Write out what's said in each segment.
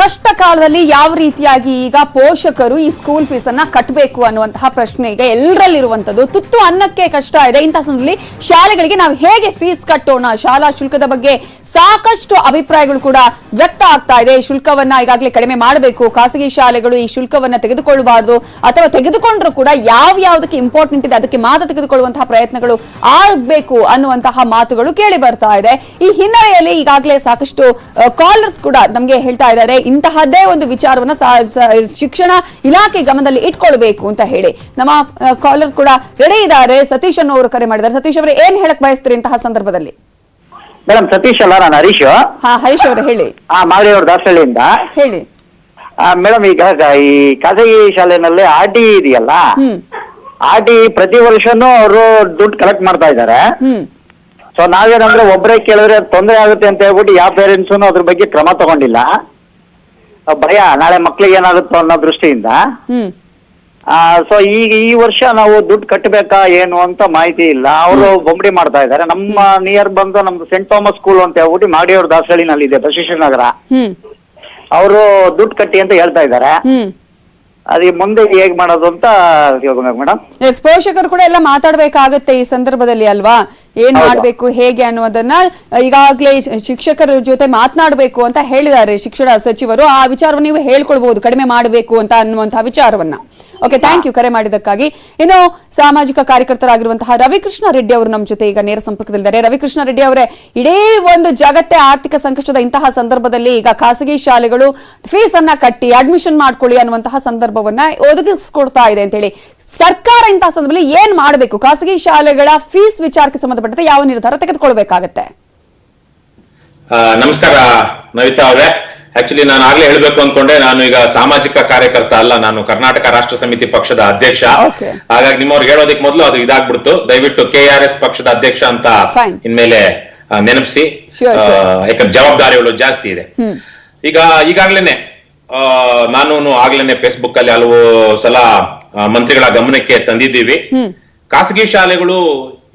ಕಷ್ಟ ಕಾಲದಲ್ಲಿ ಯಾವ ರೀತಿಯಾಗಿ ಈಗ ಪೋಷಕರು ಈ ಸ್ಕೂಲ್ ಫೀಸ್ ಅನ್ನ ಕಟ್ಟಬೇಕು ಅನ್ನುವಂತಹ ಪ್ರಶ್ನೆ ಈಗ ಎಲ್ಲರಲ್ಲಿರುವಂತದ್ದು ತುತ್ತು ಅನ್ನಕ್ಕೆ ಕಷ್ಟ ಇದೆ. ಇಂತಹ ಸಂದರ್ಭದಲ್ಲಿ ಶಾಲೆಗಳಿಗೆ ನಾವು ಹೇಗೆ ಫೀಸ್ ಕಟ್ಟೋಣ? ಶಾಲಾ ಶುಲ್ಕದ ಬಗ್ಗೆ ಸಾಕಷ್ಟು ಅಭಿಪ್ರಾಯಗಳು ಕೂಡ ವ್ಯಕ್ತ ಆಗ್ತಾ ಇದೆ. ಶುಲ್ಕವನ್ನ ಈಗಾಗಲೇ ಕಡಿಮೆ ಮಾಡಬೇಕು. ಖಾಸಗಿ ಶಾಲೆಗಳು ಈ ಶುಲ್ಕವನ್ನ ತೆಗೆದುಕೊಳ್ಳಬಾರದು ಅಥವಾ ತೆಗೆದುಕೊಂಡ್ರು ಕೂಡ ಯಾವ ಯಾವ್ದಕ್ಕೆ ಇಂಪಾರ್ಟೆಂಟ್ ಇದೆ ಅದಕ್ಕೆ ಮಾತ್ರ ತೆಗೆದುಕೊಳ್ಳುವಂತಹ ಪ್ರಯತ್ನಗಳು ಆಗಬೇಕು ಅನ್ನುವಂತಹ ಮಾತುಗಳು ಕೇಳಿ ಬರ್ತಾ ಇದೆ. ಈ ಹಿನ್ನೆಲೆಯಲ್ಲಿ ಈಗಾಗಲೇ ಸಾಕಷ್ಟು ಕಾಲರ್ಸ್ ಕೂಡ ನಮಗೆ ಹೇಳ್ತಾ ಇದ್ದಾರೆ ಇಂತಹದ್ದೇ ಒಂದು ವಿಚಾರವನ್ನ ಶಿಕ್ಷಣ ಇಲಾಖೆ ಗಮನದಲ್ಲಿ ಇಟ್ಕೊಳ್ಬೇಕು ಅಂತ ಹೇಳಿ. ನಮ್ಮ ಕಾಲರ್ ಕೂಡ ರೆಡಿ ಇದ್ದಾರೆ. ಸತೀಶ್ ಅವರು ಕರೆ ಮಾಡಿದ್ದಾರೆ. ಸತೀಶ್ ಅವರೇ ಏನ್ ಹೇಳಕ್ ಬಯಸ್ತೀರಿ ಇಂತಹ ಸಂದರ್ಭದಲ್ಲಿ? ಮೇಡಮ್ ಸತೀಶ್ ಅಲ್ಲ ನಾನು ಹರೀಶ್. ಹಾ ಹರೀಶ್ ಅವರು ಹೇಳಿ. ಆ ಮಾಗಡಿಯವ್ರ ದಾಸಹಳ್ಳಿಯಿಂದ ಹೇಳಿ. ಮೇಡಮ್ ಈಗ ಈ ಖಾಸಗಿ ಶಾಲೆನಲ್ಲಿ ಆರ್ ಡಿ ಇದೆಯಲ್ಲ? ಆರ್ ಡಿ ಪ್ರತಿ ವರ್ಷನೂ ಅವರು ದುಡ್ಡು ಕಲೆಕ್ಟ್ ಮಾಡ್ತಾ ಇದ್ದಾರೆ. ಸೊ ನಾವೇನಂದ್ರೆ ಒಬ್ಬರೇ ಕೇಳಿದ್ರೆ ತೊಂದರೆ ಆಗುತ್ತೆ ಅಂತ ಹೇಳ್ಬಿಟ್ಟು ಯಾವ ಪೇರೆಂಟ್ಸ್ ಅದ್ರ ಬಗ್ಗೆ ಕ್ರಮ ತಗೊಂಡಿಲ್ಲ. ಭಯ ನಾಳೆ ಮಕ್ಳಿಗೆ ಏನಾಗುತ್ತೋ ಅನ್ನೋ ದೃಷ್ಟಿಯಿಂದ. ಹ್ಮ್. ಸೊ ಈಗ ಈ ವರ್ಷ ನಾವು ದುಡ್ಡು ಕಟ್ಟಬೇಕಾ ಏನು ಅಂತ ಮಾಹಿತಿ ಇಲ್ಲ. ಅವರು ಬೊಂಬಡಿ ಮಾಡ್ತಾ ಇದ್ದಾರೆ. ನಮ್ಮ ನಿಯರ್ ಬಂದು ನಮ್ದು ಸೆಂಟ್ ಥಾಮಸ್ ಸ್ಕೂಲ್ ಅಂತ ಹೇಳ್ಬಿಟ್ಟು ಮಾಡಿಯವ್ರ ದಾಸಹಳ್ಳಿನಲ್ಲಿ ಇದೆ ಬಸವೇಶ್ವರ ನಗರ. ಹ್ಮ್. ಅವರು ದುಡ್ಡು ಕಟ್ಟಿ ಅಂತ ಹೇಳ್ತಾ ಇದ್ದಾರೆ. ಹ್ಮ್. ಅದೇ ಮುಂದೆ ಹೇಗ್ ಮಾಡೋದು ಅಂತ ಮೇಡಮ್. ಎಸ್ ಪೋಷಕರು ಕೂಡ ಎಲ್ಲ ಮಾತಾಡ್ಬೇಕಾಗತ್ತೆ ಈ ಸಂದರ್ಭದಲ್ಲಿ ಅಲ್ವಾ? ಏನ್. ಮಾಡ್ಬೇಕು ಹೇಗೆ ಅನ್ನೋದನ್ನ ಈಗಾಗಲೇ ಶಿಕ್ಷಕರ ಜೊತೆ ಮಾತನಾಡಬೇಕು ಅಂತ ಹೇಳಿದ್ದಾರೆ ಶಿಕ್ಷಣ ಸಚಿವರು. ಆ ವಿಚಾರವನ್ನು ನೀವು ಹೇಳ್ಕೊಳ್ಬಹುದು ಕಡಿಮೆ ಮಾಡಬೇಕು ಅಂತ ಅನ್ನುವಂತಹ ವಿಚಾರವನ್ನ. ಓಕೆ ಥ್ಯಾಂಕ್ ಯು ಕರೆ ಮಾಡಿದ್ದಕ್ಕಾಗಿ. ಇನ್ನು ಸಾಮಾಜಿಕ ಕಾರ್ಯಕರ್ತರಾಗಿರುವಂತಹ ರವಿಕೃಷ್ಣ ರೆಡ್ಡಿ ಅವರು ನಮ್ಮ ಜೊತೆ ಈಗ ನೇರ ಸಂಪರ್ಕದಲ್ಲಿದ್ದಾರೆ. ರವಿಕೃಷ್ಣ ರೆಡ್ಡಿ ಅವರೇ ಇಡೀ ಒಂದು ಜಗತ್ತೇ ಆರ್ಥಿಕ ಸಂಕಷ್ಟದ ಇಂತಹ ಸಂದರ್ಭದಲ್ಲಿ ಈಗ ಖಾಸಗಿ ಶಾಲೆಗಳು ಫೀಸ್ ಅನ್ನ ಕಟ್ಟಿ ಅಡ್ಮಿಷನ್ ಮಾಡ್ಕೊಳ್ಳಿ ಅನ್ನುವಂತಹ ಸಂದರ್ಭವನ್ನ ಒದಗಿಸ್ಕೊಡ್ತಾ ಇದೆ ಅಂತ ಹೇಳಿ ಸರ್ಕಾರ ಇಂತಹ ಸಂದರ್ಭದಲ್ಲಿ ಏನ್ ಮಾಡಬೇಕು? ಖಾಸಗಿ ಶಾಲೆಗಳ ಫೀಸ್ ವಿಚಾರಕ್ಕೆ ಸಂಬಂಧಪಟ್ಟಂತೆ ಯಾವ ನಿರ್ಧಾರ ತೆಗೆದುಕೊಳ್ಬೇಕಾಗತ್ತೆ? ನಮಸ್ಕಾರ ನವಿತಾ ಅವರೇ. ಆಕ್ಚುಲಿ ನಾನು ಆಗ್ಲೇ ಹೇಳ್ಬೇಕು ಅನ್ಕೊಂಡೆ. ನಾನು ಈಗ ಸಾಮಾಜಿಕ ಕಾರ್ಯಕರ್ತ ಅಲ್ಲ. ನಾನು ಕರ್ನಾಟಕ ರಾಷ್ಟ್ರ ಸಮಿತಿ ಪಕ್ಷದ ಅಧ್ಯಕ್ಷ. ಹಾಗಾಗಿ ನಿಮ್ಮವ್ರಿಗೆ ಹೇಳೋದಕ್ಕೆ ಮೊದಲು ಅದು ಇದಾಗ್ಬಿಡ್ತು. ದಯವಿಟ್ಟು ಕೆ ಆರ್ ಎಸ್ ಪಕ್ಷದ ಅಧ್ಯಕ್ಷ ಅಂತ ಇನ್ಮೇಲೆ ನೆನಪಿಸಿ. ಯಾಕಂದ್ರೆ ಜವಾಬ್ದಾರಿಗಳು ಜಾಸ್ತಿ ಇದೆ. ಈಗ ಈಗಾಗ್ಲೇನೆ ಆ, ನಾನು ಆಗ್ಲೇನೆ ಫೇಸ್ಬುಕ್ ಅಲ್ಲಿ ಹಲವು ಸಲ ಮಂತ್ರಿಗಳ ಗಮನಕ್ಕೆ ತಂದಿದ್ದೀವಿ. ಖಾಸಗಿ ಶಾಲೆಗಳು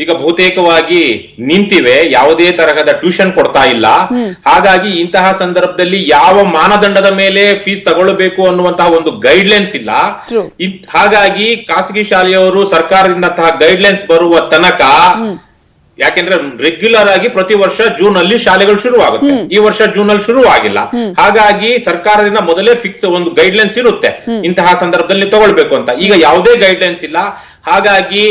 ಈಗ ಬಹುತೇಕವಾಗಿ ನಿಂತಿವೆ ಯಾವುದೇ ತರಹದ ಟ್ಯೂಷನ್ ಕೊಡ್ತಾ ಇಲ್ಲ. ಹಾಗಾಗಿ ಇಂತಹ ಸಂದರ್ಭದಲ್ಲಿ ಯಾವ ಮಾನದಂಡದ ಮೇಲೆ ಫೀಸ್ ತಗೊಳ್ಬೇಕು ಅನ್ನುವಂತಹ ಒಂದು ಗೈಡ್ಲೈನ್ಸ್ ಇಲ್ಲ. ಹಾಗಾಗಿ ಖಾಸಗಿ ಶಾಲೆಯವರು ಸರ್ಕಾರದಿಂದಂತಹ ಗೈಡ್ಲೈನ್ಸ್ ಬರುವ ತನಕ ಯಾಕೆಂದ್ರೆ ರೆಗ್ಯುಲರ್ ಆಗಿ ಪ್ರತಿ ವರ್ಷ ಜೂನ್ ಅಲ್ಲಿ ಶಾಲೆಗಳು ಶುರು ಆಗುತ್ತೆ ಈ ವರ್ಷ ಜೂನ್ ಅಲ್ಲಿ ಶುರು ಆಗಿಲ್ಲ ಹಾಗಾಗಿ ಸರ್ಕಾರದಿಂದ ಮೊದಲೇ ಫಿಕ್ಸ್ ಒಂದು ಗೈಡ್ಲೈನ್ಸ್ ಇರುತ್ತೆ. ಇಂತಹ ಸಂದರ್ಭದಲ್ಲಿ ತಗೊಳ್ಬೇಕು ಅಂತ. ಈಗ ಯಾವುದೇ ಗೈಡ್ಲೈನ್ಸ್ ಇಲ್ಲ. ಹಾಗಾಗಿ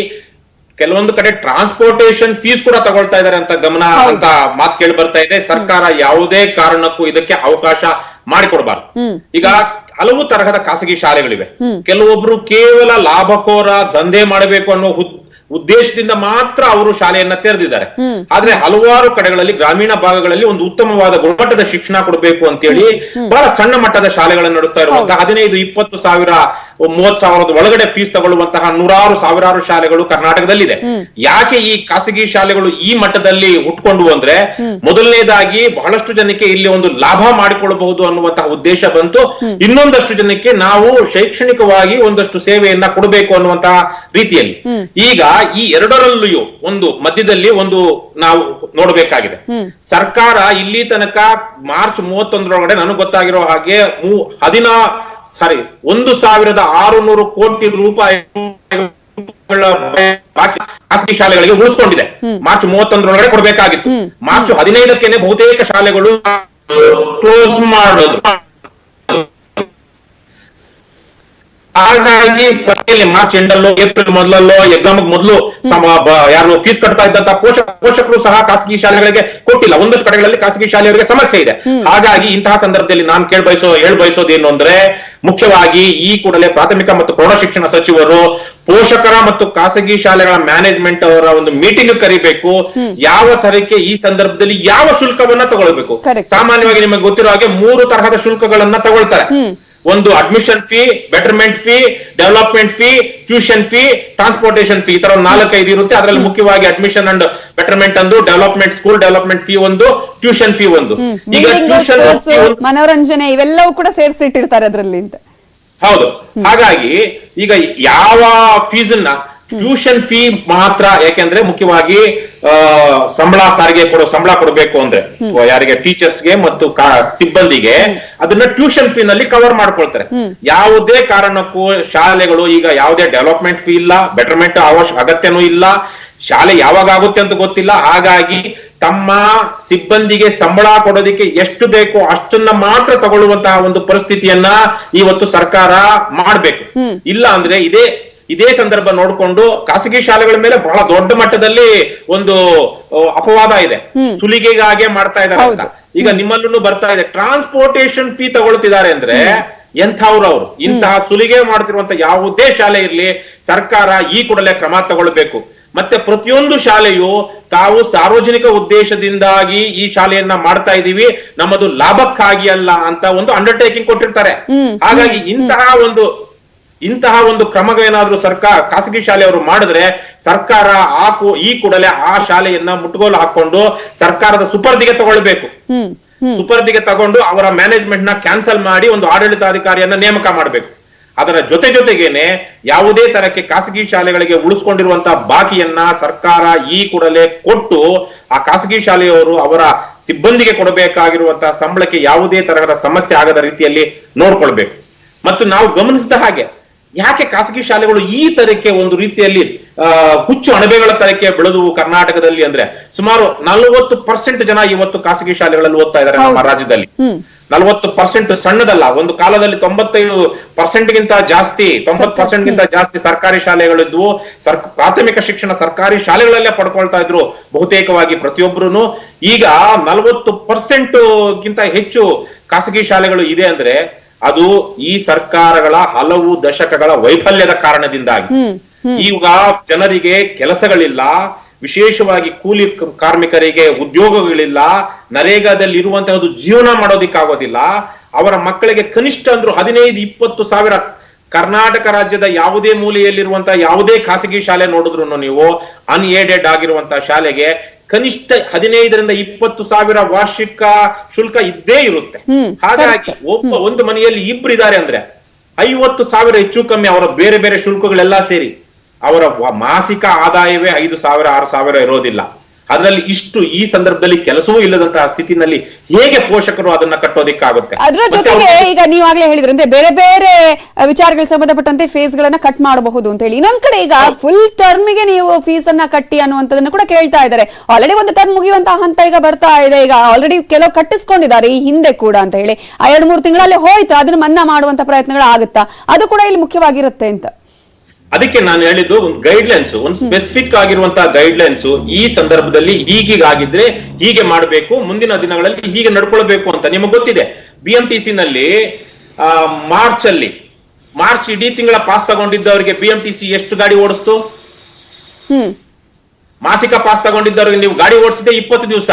ಕೆಲವೊಂದು ಕಡೆ ಟ್ರಾನ್ಸ್ಪೋರ್ಟೇಶನ್ ಫೀಸ್ ಕೂಡ ತಗೊಳ್ತಾ ಇದಾರೆ ಅಂತ ಗಮನ ಅಂತ ಮಾತು ಕೇಳಿ ಬರ್ತಾ ಇದೆ. ಸರ್ಕಾರ ಯಾವುದೇ ಕಾರಣಕ್ಕೂ ಇದಕ್ಕೆ ಅವಕಾಶ ಮಾಡಿಕೊಡ್ಬಾರ್ದು. ಈಗ ಹಲವು ತರಹದ ಖಾಸಗಿ ಶಾಲೆಗಳಿವೆ. ಕೆಲವೊಬ್ರು ಕೇವಲ ಲಾಭಕೋರ ದಂಧೆ ಮಾಡಬೇಕು ಅನ್ನೋ ಉದ್ದೇಶದಿಂದ ಮಾತ್ರ ಅವರು ಶಾಲೆಯನ್ನ ತೆರೆದಿದ್ದಾರೆ. ಆದ್ರೆ ಹಲವಾರು ಕಡೆಗಳಲ್ಲಿ ಗ್ರಾಮೀಣ ಭಾಗಗಳಲ್ಲಿ ಒಂದು ಉತ್ತಮವಾದ ಗುಣಮಟ್ಟದ ಶಿಕ್ಷಣ ಕೊಡಬೇಕು ಅಂತೇಳಿ ಬಹಳ ಸಣ್ಣ ಮಟ್ಟದ ಶಾಲೆಗಳನ್ನು ನಡೆಸ್ತಾ ಇರುವಂತಹ ಹದಿನೈದು ಇಪ್ಪತ್ತು ಸಾವಿರ ಮೂವತ್ ಸಾವಿರದ ಒಳಗಡೆ ಫೀಸ್ ತಗೊಳ್ಳುವಂತಹ ನೂರಾರು ಸಾವಿರಾರು ಶಾಲೆಗಳು ಕರ್ನಾಟಕದಲ್ಲಿದೆ. ಯಾಕೆ ಈ ಖಾಸಗಿ ಶಾಲೆಗಳು ಈ ಮಟ್ಟದಲ್ಲಿ ಹುಟ್ಕೊಂಡು ಅಂದ್ರೆ ಮೊದಲನೇದಾಗಿ ಬಹಳಷ್ಟು ಜನಕ್ಕೆ ಇಲ್ಲಿ ಒಂದು ಲಾಭ ಮಾಡಿಕೊಳ್ಳಬಹುದು ಅನ್ನುವಂತಹ ಉದ್ದೇಶ ಬಂತು. ಇನ್ನೊಂದಷ್ಟು ಜನಕ್ಕೆ ನಾವು ಶೈಕ್ಷಣಿಕವಾಗಿ ಒಂದಷ್ಟು ಸೇವೆಯನ್ನ ಕೊಡಬೇಕು ಅನ್ನುವಂತಹ ರೀತಿಯಲ್ಲಿ. ಈಗ ಈ ಎರಡರಲ್ಲಿಯೂ ಒಂದು ಮಧ್ಯದಲ್ಲಿ ಒಂದು ನಾವು ನೋಡಬೇಕಾಗಿದೆ. ಸರ್ಕಾರ ಇಲ್ಲಿ ತನಕ ಮಾರ್ಚ್ ಮೂವತ್ತೊಂದರೊಳಗಡೆ ನನಗೆ ಗೊತ್ತಾಗಿರೋ ಹಾಗೆ ಹದಿನಾ ಸಾರಿ ಒಂದು ಸಾವಿರದ ಆರುನೂರು ಕೋಟಿ ರೂಪಾಯಿ ಖಾಸಗಿ ಶಾಲೆಗಳಿಗೆ ಉಳಿಸ್ಕೊಂಡಿದೆ. ಮಾರ್ಚ್ ಮೂವತ್ತೊಂದರೊಳಗಡೆ ಕೊಡಬೇಕಾಗಿತ್ತು. ಮಾರ್ಚ್ ಹದಿನೈದಕ್ಕೇನೆ ಬಹುತೇಕ ಶಾಲೆಗಳು ಕ್ಲೋಸ್ ಮಾಡೋದು ಹಾಗಾಗಿ ಸಭೆಯಲ್ಲಿ ಮಾರ್ಚ್ ಎಂಡಲ್ಲೋ ಏಪ್ರಿಲ್ ಮೊದಲಲ್ಲೋ ಎಕ್ಸಾಮ್ ಮೊದಲು ಯಾರು ಫೀಸ್ ಕಟ್ತಾ ಇದ್ದಂತ ಪೋಷಕ ಪೋಷಕರು ಸಹ ಖಾಸಗಿ ಶಾಲೆಗಳಿಗೆ ಕೊಟ್ಟಿಲ್ಲ. ಒಂದಷ್ಟು ಕಡೆಗಳಲ್ಲಿ ಖಾಸಗಿ ಶಾಲೆಯವರಿಗೆ ಸಮಸ್ಯೆ ಇದೆ. ಹಾಗಾಗಿ ಇಂತಹ ಸಂದರ್ಭದಲ್ಲಿ ನಾನು ಕೇಳ ಬಯಸೋ ಹೇಳ ಬಯಸೋದು ಏನು ಅಂದ್ರೆ ಮುಖ್ಯವಾಗಿ ಈ ಕೂಡಲೇ ಪ್ರಾಥಮಿಕ ಮತ್ತು ಪ್ರೌಢ ಶಿಕ್ಷಣ ಸಚಿವರು ಪೋಷಕರ ಮತ್ತು ಖಾಸಗಿ ಶಾಲೆಗಳ ಮ್ಯಾನೇಜ್ಮೆಂಟ್ ಅವರ ಒಂದು ಮೀಟಿಂಗ್ ಕರಿಬೇಕು. ಯಾವ ತರಕ್ಕೆ ಈ ಸಂದರ್ಭದಲ್ಲಿ ಯಾವ ಶುಲ್ಕವನ್ನ ತಗೊಳ್ಬೇಕು? ಸಾಮಾನ್ಯವಾಗಿ ನಿಮಗೆ ಗೊತ್ತಿರೋ ಹಾಗೆ ಮೂರು ತರಹದ ಶುಲ್ಕಗಳನ್ನ ತಗೊಳ್ತಾರೆ. ಒಂದು admission fee betterment fee development fee tuition fee transportation fee ಈ ತರ ಒಂದು ನಾಲ್ಕೈದು ಇರುತ್ತೆ. ಅದರಲ್ಲಿ ಮುಖ್ಯವಾಗಿ ಅಡ್ಮಿಷನ್ ಅಂಡ್ ಬೆಟರ್ಮೆಂಟ್ ಒಂದು ಡೆವಲಪ್ಮೆಂಟ್ ಸ್ಕೂಲ್ ಡೆವಲಪ್ಮೆಂಟ್ ಫೀ ಒಂದು ಟ್ಯೂಷನ್ ಫೀ ಒಂದು. ಈಗ ಟ್ಯೂಷನ್ ಮನೋರಂಜನೆ ಇವೆಲ್ಲವೂ ಕೂಡ ಸೇರಿಸಿಟ್ಟಿರ್ತಾರೆ ಅದರಲ್ಲಿ ಅಂತ. ಹೌದು. ಹಾಗಾಗಿ ಈಗ ಯಾವ ಫೀಸನ್ನ ಟ್ಯೂಷನ್ ಫೀ ಮಾತ್ರ ಯಾಕೆಂದ್ರೆ ಮುಖ್ಯವಾಗಿ ಸಂಬಳ ಸಾರಿಗೆ ಕೊಡೋ ಸಂಬಳ ಕೊಡಬೇಕು ಅಂದ್ರೆ. ಯಾರಿಗೆ ಟೀಚರ್ಸ್ಗೆ ಮತ್ತು ಸಿಬ್ಬಂದಿಗೆ ಅದನ್ನ ಟ್ಯೂಷನ್ ಫೀ ನಲ್ಲಿ ಕವರ್ ಮಾಡ್ಕೊಳ್ತಾರೆ. ಯಾವುದೇ ಕಾರಣಕ್ಕೂ ಶಾಲೆಗಳು ಈಗ ಯಾವುದೇ ಡೆವಲಪ್ಮೆಂಟ್ ಫೀ ಇಲ್ಲ ಬೆಟರ್ಮೆಂಟ್ ಅವಶ್ಯ ಅಗತ್ಯನೂ ಇಲ್ಲ. ಶಾಲೆ ಯಾವಾಗ ಆಗುತ್ತೆ ಅಂತ ಗೊತ್ತಿಲ್ಲ. ಹಾಗಾಗಿ ತಮ್ಮ ಸಿಬ್ಬಂದಿಗೆ ಸಂಬಳ ಕೊಡೋದಿಕ್ಕೆ ಎಷ್ಟು ಬೇಕೋ ಅಷ್ಟನ್ನ ಮಾತ್ರ ತಗೊಳ್ಳುವಂತಹ ಒಂದು ಪರಿಸ್ಥಿತಿಯನ್ನ ಇವತ್ತು ಸರ್ಕಾರ ಮಾಡ್ಬೇಕು. ಇಲ್ಲ ಅಂದ್ರೆ ಇದೇ ಇದೇ ಸಂದರ್ಭ ನೋಡ್ಕೊಂಡು ಖಾಸಗಿ ಶಾಲೆಗಳ ಮೇಲೆ ಬಹಳ ದೊಡ್ಡ ಮಟ್ಟದಲ್ಲಿ ಒಂದು ಅಪವಾದ ಇದೆ. ಸುಲಿಗೆಗಾಗೆ ಮಾಡ್ತಾ ಇದ್ದಾರೆ ಅಂತ. ಈಗ ನಿಮ್ಮಲ್ಲೂ ಬರ್ತಾ ಇದೆ. ಟ್ರಾನ್ಸ್ಪೋರ್ಟೇಶನ್ ಫೀ ತಗೊಳ್ತಿದ್ದಾರೆ ಅಂದ್ರೆ ಎಂಥವ್ರು ಅವರು ಇಂತಹ ಸುಲಿಗೆ ಮಾಡ್ತಿರುವಂತ ಯಾವುದೇ ಶಾಲೆ ಇರ್ಲಿ ಸರ್ಕಾರ ಈ ಕೂಡಲೇ ಕ್ರಮ ತಗೊಳ್ಬೇಕು. ಮತ್ತೆ ಪ್ರತಿಯೊಂದು ಶಾಲೆಯು ತಾವು ಸಾರ್ವಜನಿಕ ಉದ್ದೇಶದಿಂದಾಗಿ ಈ ಶಾಲೆಯನ್ನ ಮಾಡ್ತಾ ಇದೀವಿ ನಮ್ಮದು ಲಾಭಕ್ಕಾಗಿ ಅಲ್ಲ ಅಂತ ಒಂದು ಅಂಡರ್ಟೇಕಿಂಗ್ ಕೊಟ್ಟಿರ್ತಾರೆ. ಹಾಗಾಗಿ ಇಂತಹ ಒಂದು ಇಂತಹ ಒಂದು ಕ್ರಮಗಳೇನಾದ್ರೂ ಸರ್ಕಾರ ಖಾಸಗಿ ಶಾಲೆಯವರು ಮಾಡಿದ್ರೆ ಸರ್ಕಾರ ಆ ಈ ಕೂಡಲೇ ಆ ಶಾಲೆಯನ್ನ ಮುಟ್ಗೋಲು ಹಾಕೊಂಡು ಸರ್ಕಾರದ ಸುಪರ್ದಿಗೆ ತಗೊಳ್ಬೇಕು. ಸುಪರ್ದಿಗೆ ತಗೊಂಡು ಅವರ ಮ್ಯಾನೇಜ್ಮೆಂಟ್ನ ಕ್ಯಾನ್ಸಲ್ ಮಾಡಿ ಒಂದು ಆಡಳಿತಾಧಿಕಾರಿಯನ್ನ ನೇಮಕ ಮಾಡಬೇಕು. ಅದರ ಜೊತೆ ಜೊತೆಗೇನೆ ಯಾವುದೇ ತರಕ್ಕೆ ಖಾಸಗಿ ಶಾಲೆಗಳಿಗೆ ಉಳಿಸ್ಕೊಂಡಿರುವಂತಹ ಬಾಕಿಯನ್ನ ಸರ್ಕಾರ ಈ ಕೂಡಲೇ ಕೊಟ್ಟು ಆ ಖಾಸಗಿ ಶಾಲೆಯವರು ಅವರ ಸಿಬ್ಬಂದಿಗೆ ಕೊಡಬೇಕಾಗಿರುವಂತಹ ಸಂಬಳಕ್ಕೆ ಯಾವುದೇ ತರಹದ ಸಮಸ್ಯೆ ಆಗದ ರೀತಿಯಲ್ಲಿ ನೋಡ್ಕೊಳ್ಬೇಕು. ಮತ್ತು ನಾವು ಗಮನಿಸಿದ ಹಾಗೆ ಯಾಕೆ ಖಾಸಗಿ ಶಾಲೆಗಳು ಈ ತರಕ್ಕೆ ಒಂದು ರೀತಿಯಲ್ಲಿ ಹುಚ್ಚು ಅಣಬೆಗಳ ತರಕ್ಕೆ ಬೆಳೆದು ಕರ್ನಾಟಕದಲ್ಲಿ ಅಂದ್ರೆ ಸುಮಾರು ನಲವತ್ತು ಪರ್ಸೆಂಟ್ ಜನ ಇವತ್ತು ಖಾಸಗಿ ಶಾಲೆಗಳಲ್ಲಿ ಓದ್ತಾ ಇದ್ದಾರೆ ನಮ್ಮ ರಾಜ್ಯದಲ್ಲಿ. ನಲವತ್ತು ಪರ್ಸೆಂಟ್ ಸಣ್ಣದಲ್ಲ ಒಂದು ಕಾಲದಲ್ಲಿ ತೊಂಬತ್ತೈದು ಪರ್ಸೆಂಟ್ ಗಿಂತ ಜಾಸ್ತಿ ತೊಂಬತ್ತು ಪರ್ಸೆಂಟ್ ಗಿಂತ ಜಾಸ್ತಿ ಸರ್ಕಾರಿ ಶಾಲೆಗಳಿದ್ವು ಸರ್ ಪ್ರಾಥಮಿಕ ಶಿಕ್ಷಣ ಸರ್ಕಾರಿ ಶಾಲೆಗಳಲ್ಲೇ ಪಡ್ಕೊಳ್ತಾ ಇದ್ರು ಬಹುತೇಕವಾಗಿ ಪ್ರತಿಯೊಬ್ಬರು ಈಗ ನಲವತ್ತು ಪರ್ಸೆಂಟ್ ಗಿಂತ ಹೆಚ್ಚು ಖಾಸಗಿ ಶಾಲೆಗಳು ಇದೆ ಅಂದ್ರೆ ಅದು ಈ ಸರ್ಕಾರಗಳ ಹಲವು ದಶಕಗಳ ವೈಫಲ್ಯದ ಕಾರಣದಿಂದಾಗಿ. ಈಗ ಜನರಿಗೆ ಕೆಲಸಗಳಿಲ್ಲ ವಿಶೇಷವಾಗಿ ಕೂಲಿ ಕಾರ್ಮಿಕರಿಗೆ ಉದ್ಯೋಗಗಳಿಲ್ಲ ನರೇಗಾದಲ್ಲಿ ಇರುವಂತಹ ಜೀವನ ಮಾಡೋದಿಕ್ಕಾಗೋದಿಲ್ಲ. ಅವರ ಮಕ್ಕಳಿಗೆ ಕನಿಷ್ಠ ಅಂದ್ರು ಹದಿನೈದು ಇಪ್ಪತ್ತು ಸಾವಿರ ಕರ್ನಾಟಕ ರಾಜ್ಯದ ಯಾವುದೇ ಮೂಲೆಯಲ್ಲಿರುವಂತಹ ಯಾವುದೇ ಖಾಸಗಿ ಶಾಲೆ ನೋಡಿದ್ರು ನೀವು ಅನ್ಏಡೆಡ್ ಆಗಿರುವಂತಹ ಶಾಲೆಗೆ ಕನಿಷ್ಠ ಹದಿನೈದರಿಂದ ಇಪ್ಪತ್ತು ಸಾವಿರ ವಾರ್ಷಿಕ ಶುಲ್ಕ ಇದ್ದೇ ಇರುತ್ತೆ. ಹಾಗಾಗಿ ಒಬ್ಬ ಒಂದು ಮನೆಯಲ್ಲಿ ಇಬ್ರು ಇದ್ದಾರೆ ಅಂದ್ರೆ ಐವತ್ತು ಸಾವಿರ ಹೆಚ್ಚು ಕಮ್ಮಿ ಅವರ ಬೇರೆ ಬೇರೆ ಶುಲ್ಕಗಳೆಲ್ಲ ಸೇರಿ ಅವರ ಮಾಸಿಕ ಆದಾಯವೇ ಐದು ಸಾವಿರ ಆರು ಸಾವಿರ ಇರೋದಿಲ್ಲ. ಅದರಲ್ಲಿ ಇಷ್ಟು ಈ ಸಂದರ್ಭದಲ್ಲಿ ಕೆಲಸವೂ ಇಲ್ಲದಂತಹ ಸ್ಥಿತಿನಲ್ಲಿ ಹೇಗೆ ಪೋಷಕರು ಅದನ್ನ ಕಟ್ಟೋದಕ್ಕಾಗುತ್ತೆ? ಅದರ ಜೊತೆಗೆ ಈಗ ನೀವು ಆಗ್ಲೇ ಹೇಳಿದ್ರೆ ಅಂದ್ರೆ ಬೇರೆ ಬೇರೆ ವಿಚಾರಗಳಿಗೆ ಸಂಬಂಧಪಟ್ಟಂತೆ ಫೀಸ್ ಗಳನ್ನ ಕಟ್ ಮಾಡಬಹುದು ಅಂತ ಹೇಳಿ. ಇನ್ನೊಂದ್ ಕಡೆ ಈಗ ಫುಲ್ ಟರ್ಮ್ಗೆ ನೀವು ಫೀಸ್ ಅನ್ನ ಕಟ್ಟಿ ಅನ್ನುವಂಥದ್ದನ್ನ ಕೂಡ ಕೇಳ್ತಾ ಇದ್ದಾರೆ. ಆಲ್ರೆಡಿ ಒಂದು ಟರ್ಮ್ ಮುಗಿಯುವಂತಹ ಹಂತ ಈಗ ಬರ್ತಾ ಇದೆ. ಈಗ ಆಲ್ರೆಡಿ ಕೆಲವು ಕಟ್ಟಿಸ್ಕೊಂಡಿದ್ದಾರೆ ಈ ಹಿಂದೆ ಕೂಡ ಅಂತ ಹೇಳಿ. ಆ ಎರಡು ಮೂರು ತಿಂಗಳಲ್ಲಿ ಹೋಯ್ತು ಅದನ್ನ ಮನ್ನಾ ಮಾಡುವಂತ ಪ್ರಯತ್ನಗಳು ಆಗುತ್ತಾ ಅದು ಕೂಡ ಇಲ್ಲಿ ಮುಖ್ಯವಾಗಿರುತ್ತೆ ಅಂತ. ಅದಕ್ಕೆ ನಾನು ಹೇಳಿದ್ದು ಒಂದು ಗೈಡ್ಲೈನ್ಸ್ ಒಂದು ಸ್ಪೆಸಿಫಿಕ್ ಆಗಿರುವಂತಹ ಗೈಡ್ಲೈನ್ಸ್ ಈ ಸಂದರ್ಭದಲ್ಲಿ ಹೀಗೀಗಾಗಿದ್ರೆ ಹೀಗೆ ಮಾಡಬೇಕು ಮುಂದಿನ ದಿನಗಳಲ್ಲಿ ಹೀಗೆ ನಡ್ಕೊಳ್ಬೇಕು ಅಂತ ನಿಮಗೆ ಗೊತ್ತಿದೆ. ಬಿ ಎಂ ಟಿ ಸಿ ನಲ್ಲಿ ಮಾರ್ಚ್ ಅಲ್ಲಿ ಮಾರ್ಚ್ ಇಡೀ ತಿಂಗಳ ಪಾಸ್ ತಗೊಂಡಿದ್ದವರಿಗೆ ಬಿ ಎಂ ಟಿ ಸಿ ಎಷ್ಟು ಗಾಡಿ ಓಡಿಸ್ತು? ಮಾಸಿಕ ಪಾಸ್ ತಗೊಂಡಿದ್ದವ್ರಿಗೆ ನೀವು ಗಾಡಿ ಓಡಿಸಿದೆ ಇಪ್ಪತ್ತು ದಿವಸ.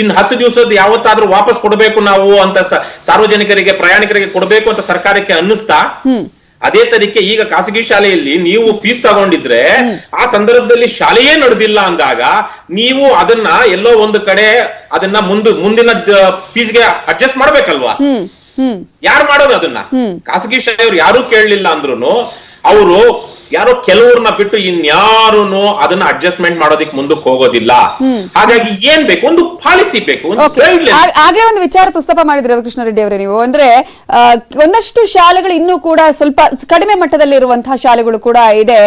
ಇನ್ ಹತ್ತು ದಿವಸದ ಯಾವತ್ತಾದ್ರೂ ವಾಪಸ್ ಕೊಡಬೇಕು ನಾವು ಅಂತ ಸಾರ್ವಜನಿಕರಿಗೆ ಪ್ರಯಾಣಿಕರಿಗೆ ಕೊಡಬೇಕು ಅಂತ ಸರ್ಕಾರಕ್ಕೆ ಅನ್ನಿಸ್ತಾ? ಅದೇ ತರೀಕೆ ಈಗ ಖಾಸಗಿ ಶಾಲೆಯಲ್ಲಿ ನೀವು ಫೀಸ್ ತಗೊಂಡಿದ್ರೆ ಆ ಸಂದರ್ಭದಲ್ಲಿ ಶಾಲೆಯೇ ನಡೆದಿಲ್ಲ ಅಂದಾಗ ನೀವು ಅದನ್ನ ಎಲ್ಲೋ ಒಂದು ಕಡೆ ಅದನ್ನ ಮುಂದೆ ಮುಂದಿನ ಫೀಸ್ಗೆ ಅಡ್ಜಸ್ಟ್ ಮಾಡ್ಬೇಕಲ್ವಾ? ಯಾರು ಮಾಡೋದು ಅದನ್ನ? ಖಾಸಗಿ ಶಾಲೆಯವ್ರು ಯಾರು ಕೇಳಲಿಲ್ಲ ಅಂದ್ರೂ ಅವರು ಯಾರೋ ಕೆಲವ್ರನ್ನ ಬಿಟ್ಟು ಇನ್ಯಾರು ಅದನ್ನ ಅಡ್ಜಸ್ಟ್ಮೆಂಟ್ ಮಾಡೋದಿಕ್ ಮುಂದಕ್ಕೆ ಹೋಗೋದಿಲ್ಲ. ಹಾಗಾಗಿ ಏನ್ ಬೇಕು? ಒಂದು ಪಾಲಿಸಿ ಬೇಕು ಆಗ್ಲೇ ಒಂದು ವಿಚಾರ ಪ್ರಸ್ತಾಪ ಮಾಡಿದ್ರೆ ಕೃಷ್ಣ ರೆಡ್ಡಿ ಅವರೇ ನೀವು. ಅಂದ್ರೆ ಒಂದಷ್ಟು ಶಾಲೆಗಳು ಇನ್ನೂ ಕೂಡ ಸ್ವಲ್ಪ ಕಡಿಮೆ ಮಟ್ಟದಲ್ಲಿ ಇರುವಂತಹ ಶಾಲೆಗಳು ಕೂಡ ಇದೆ.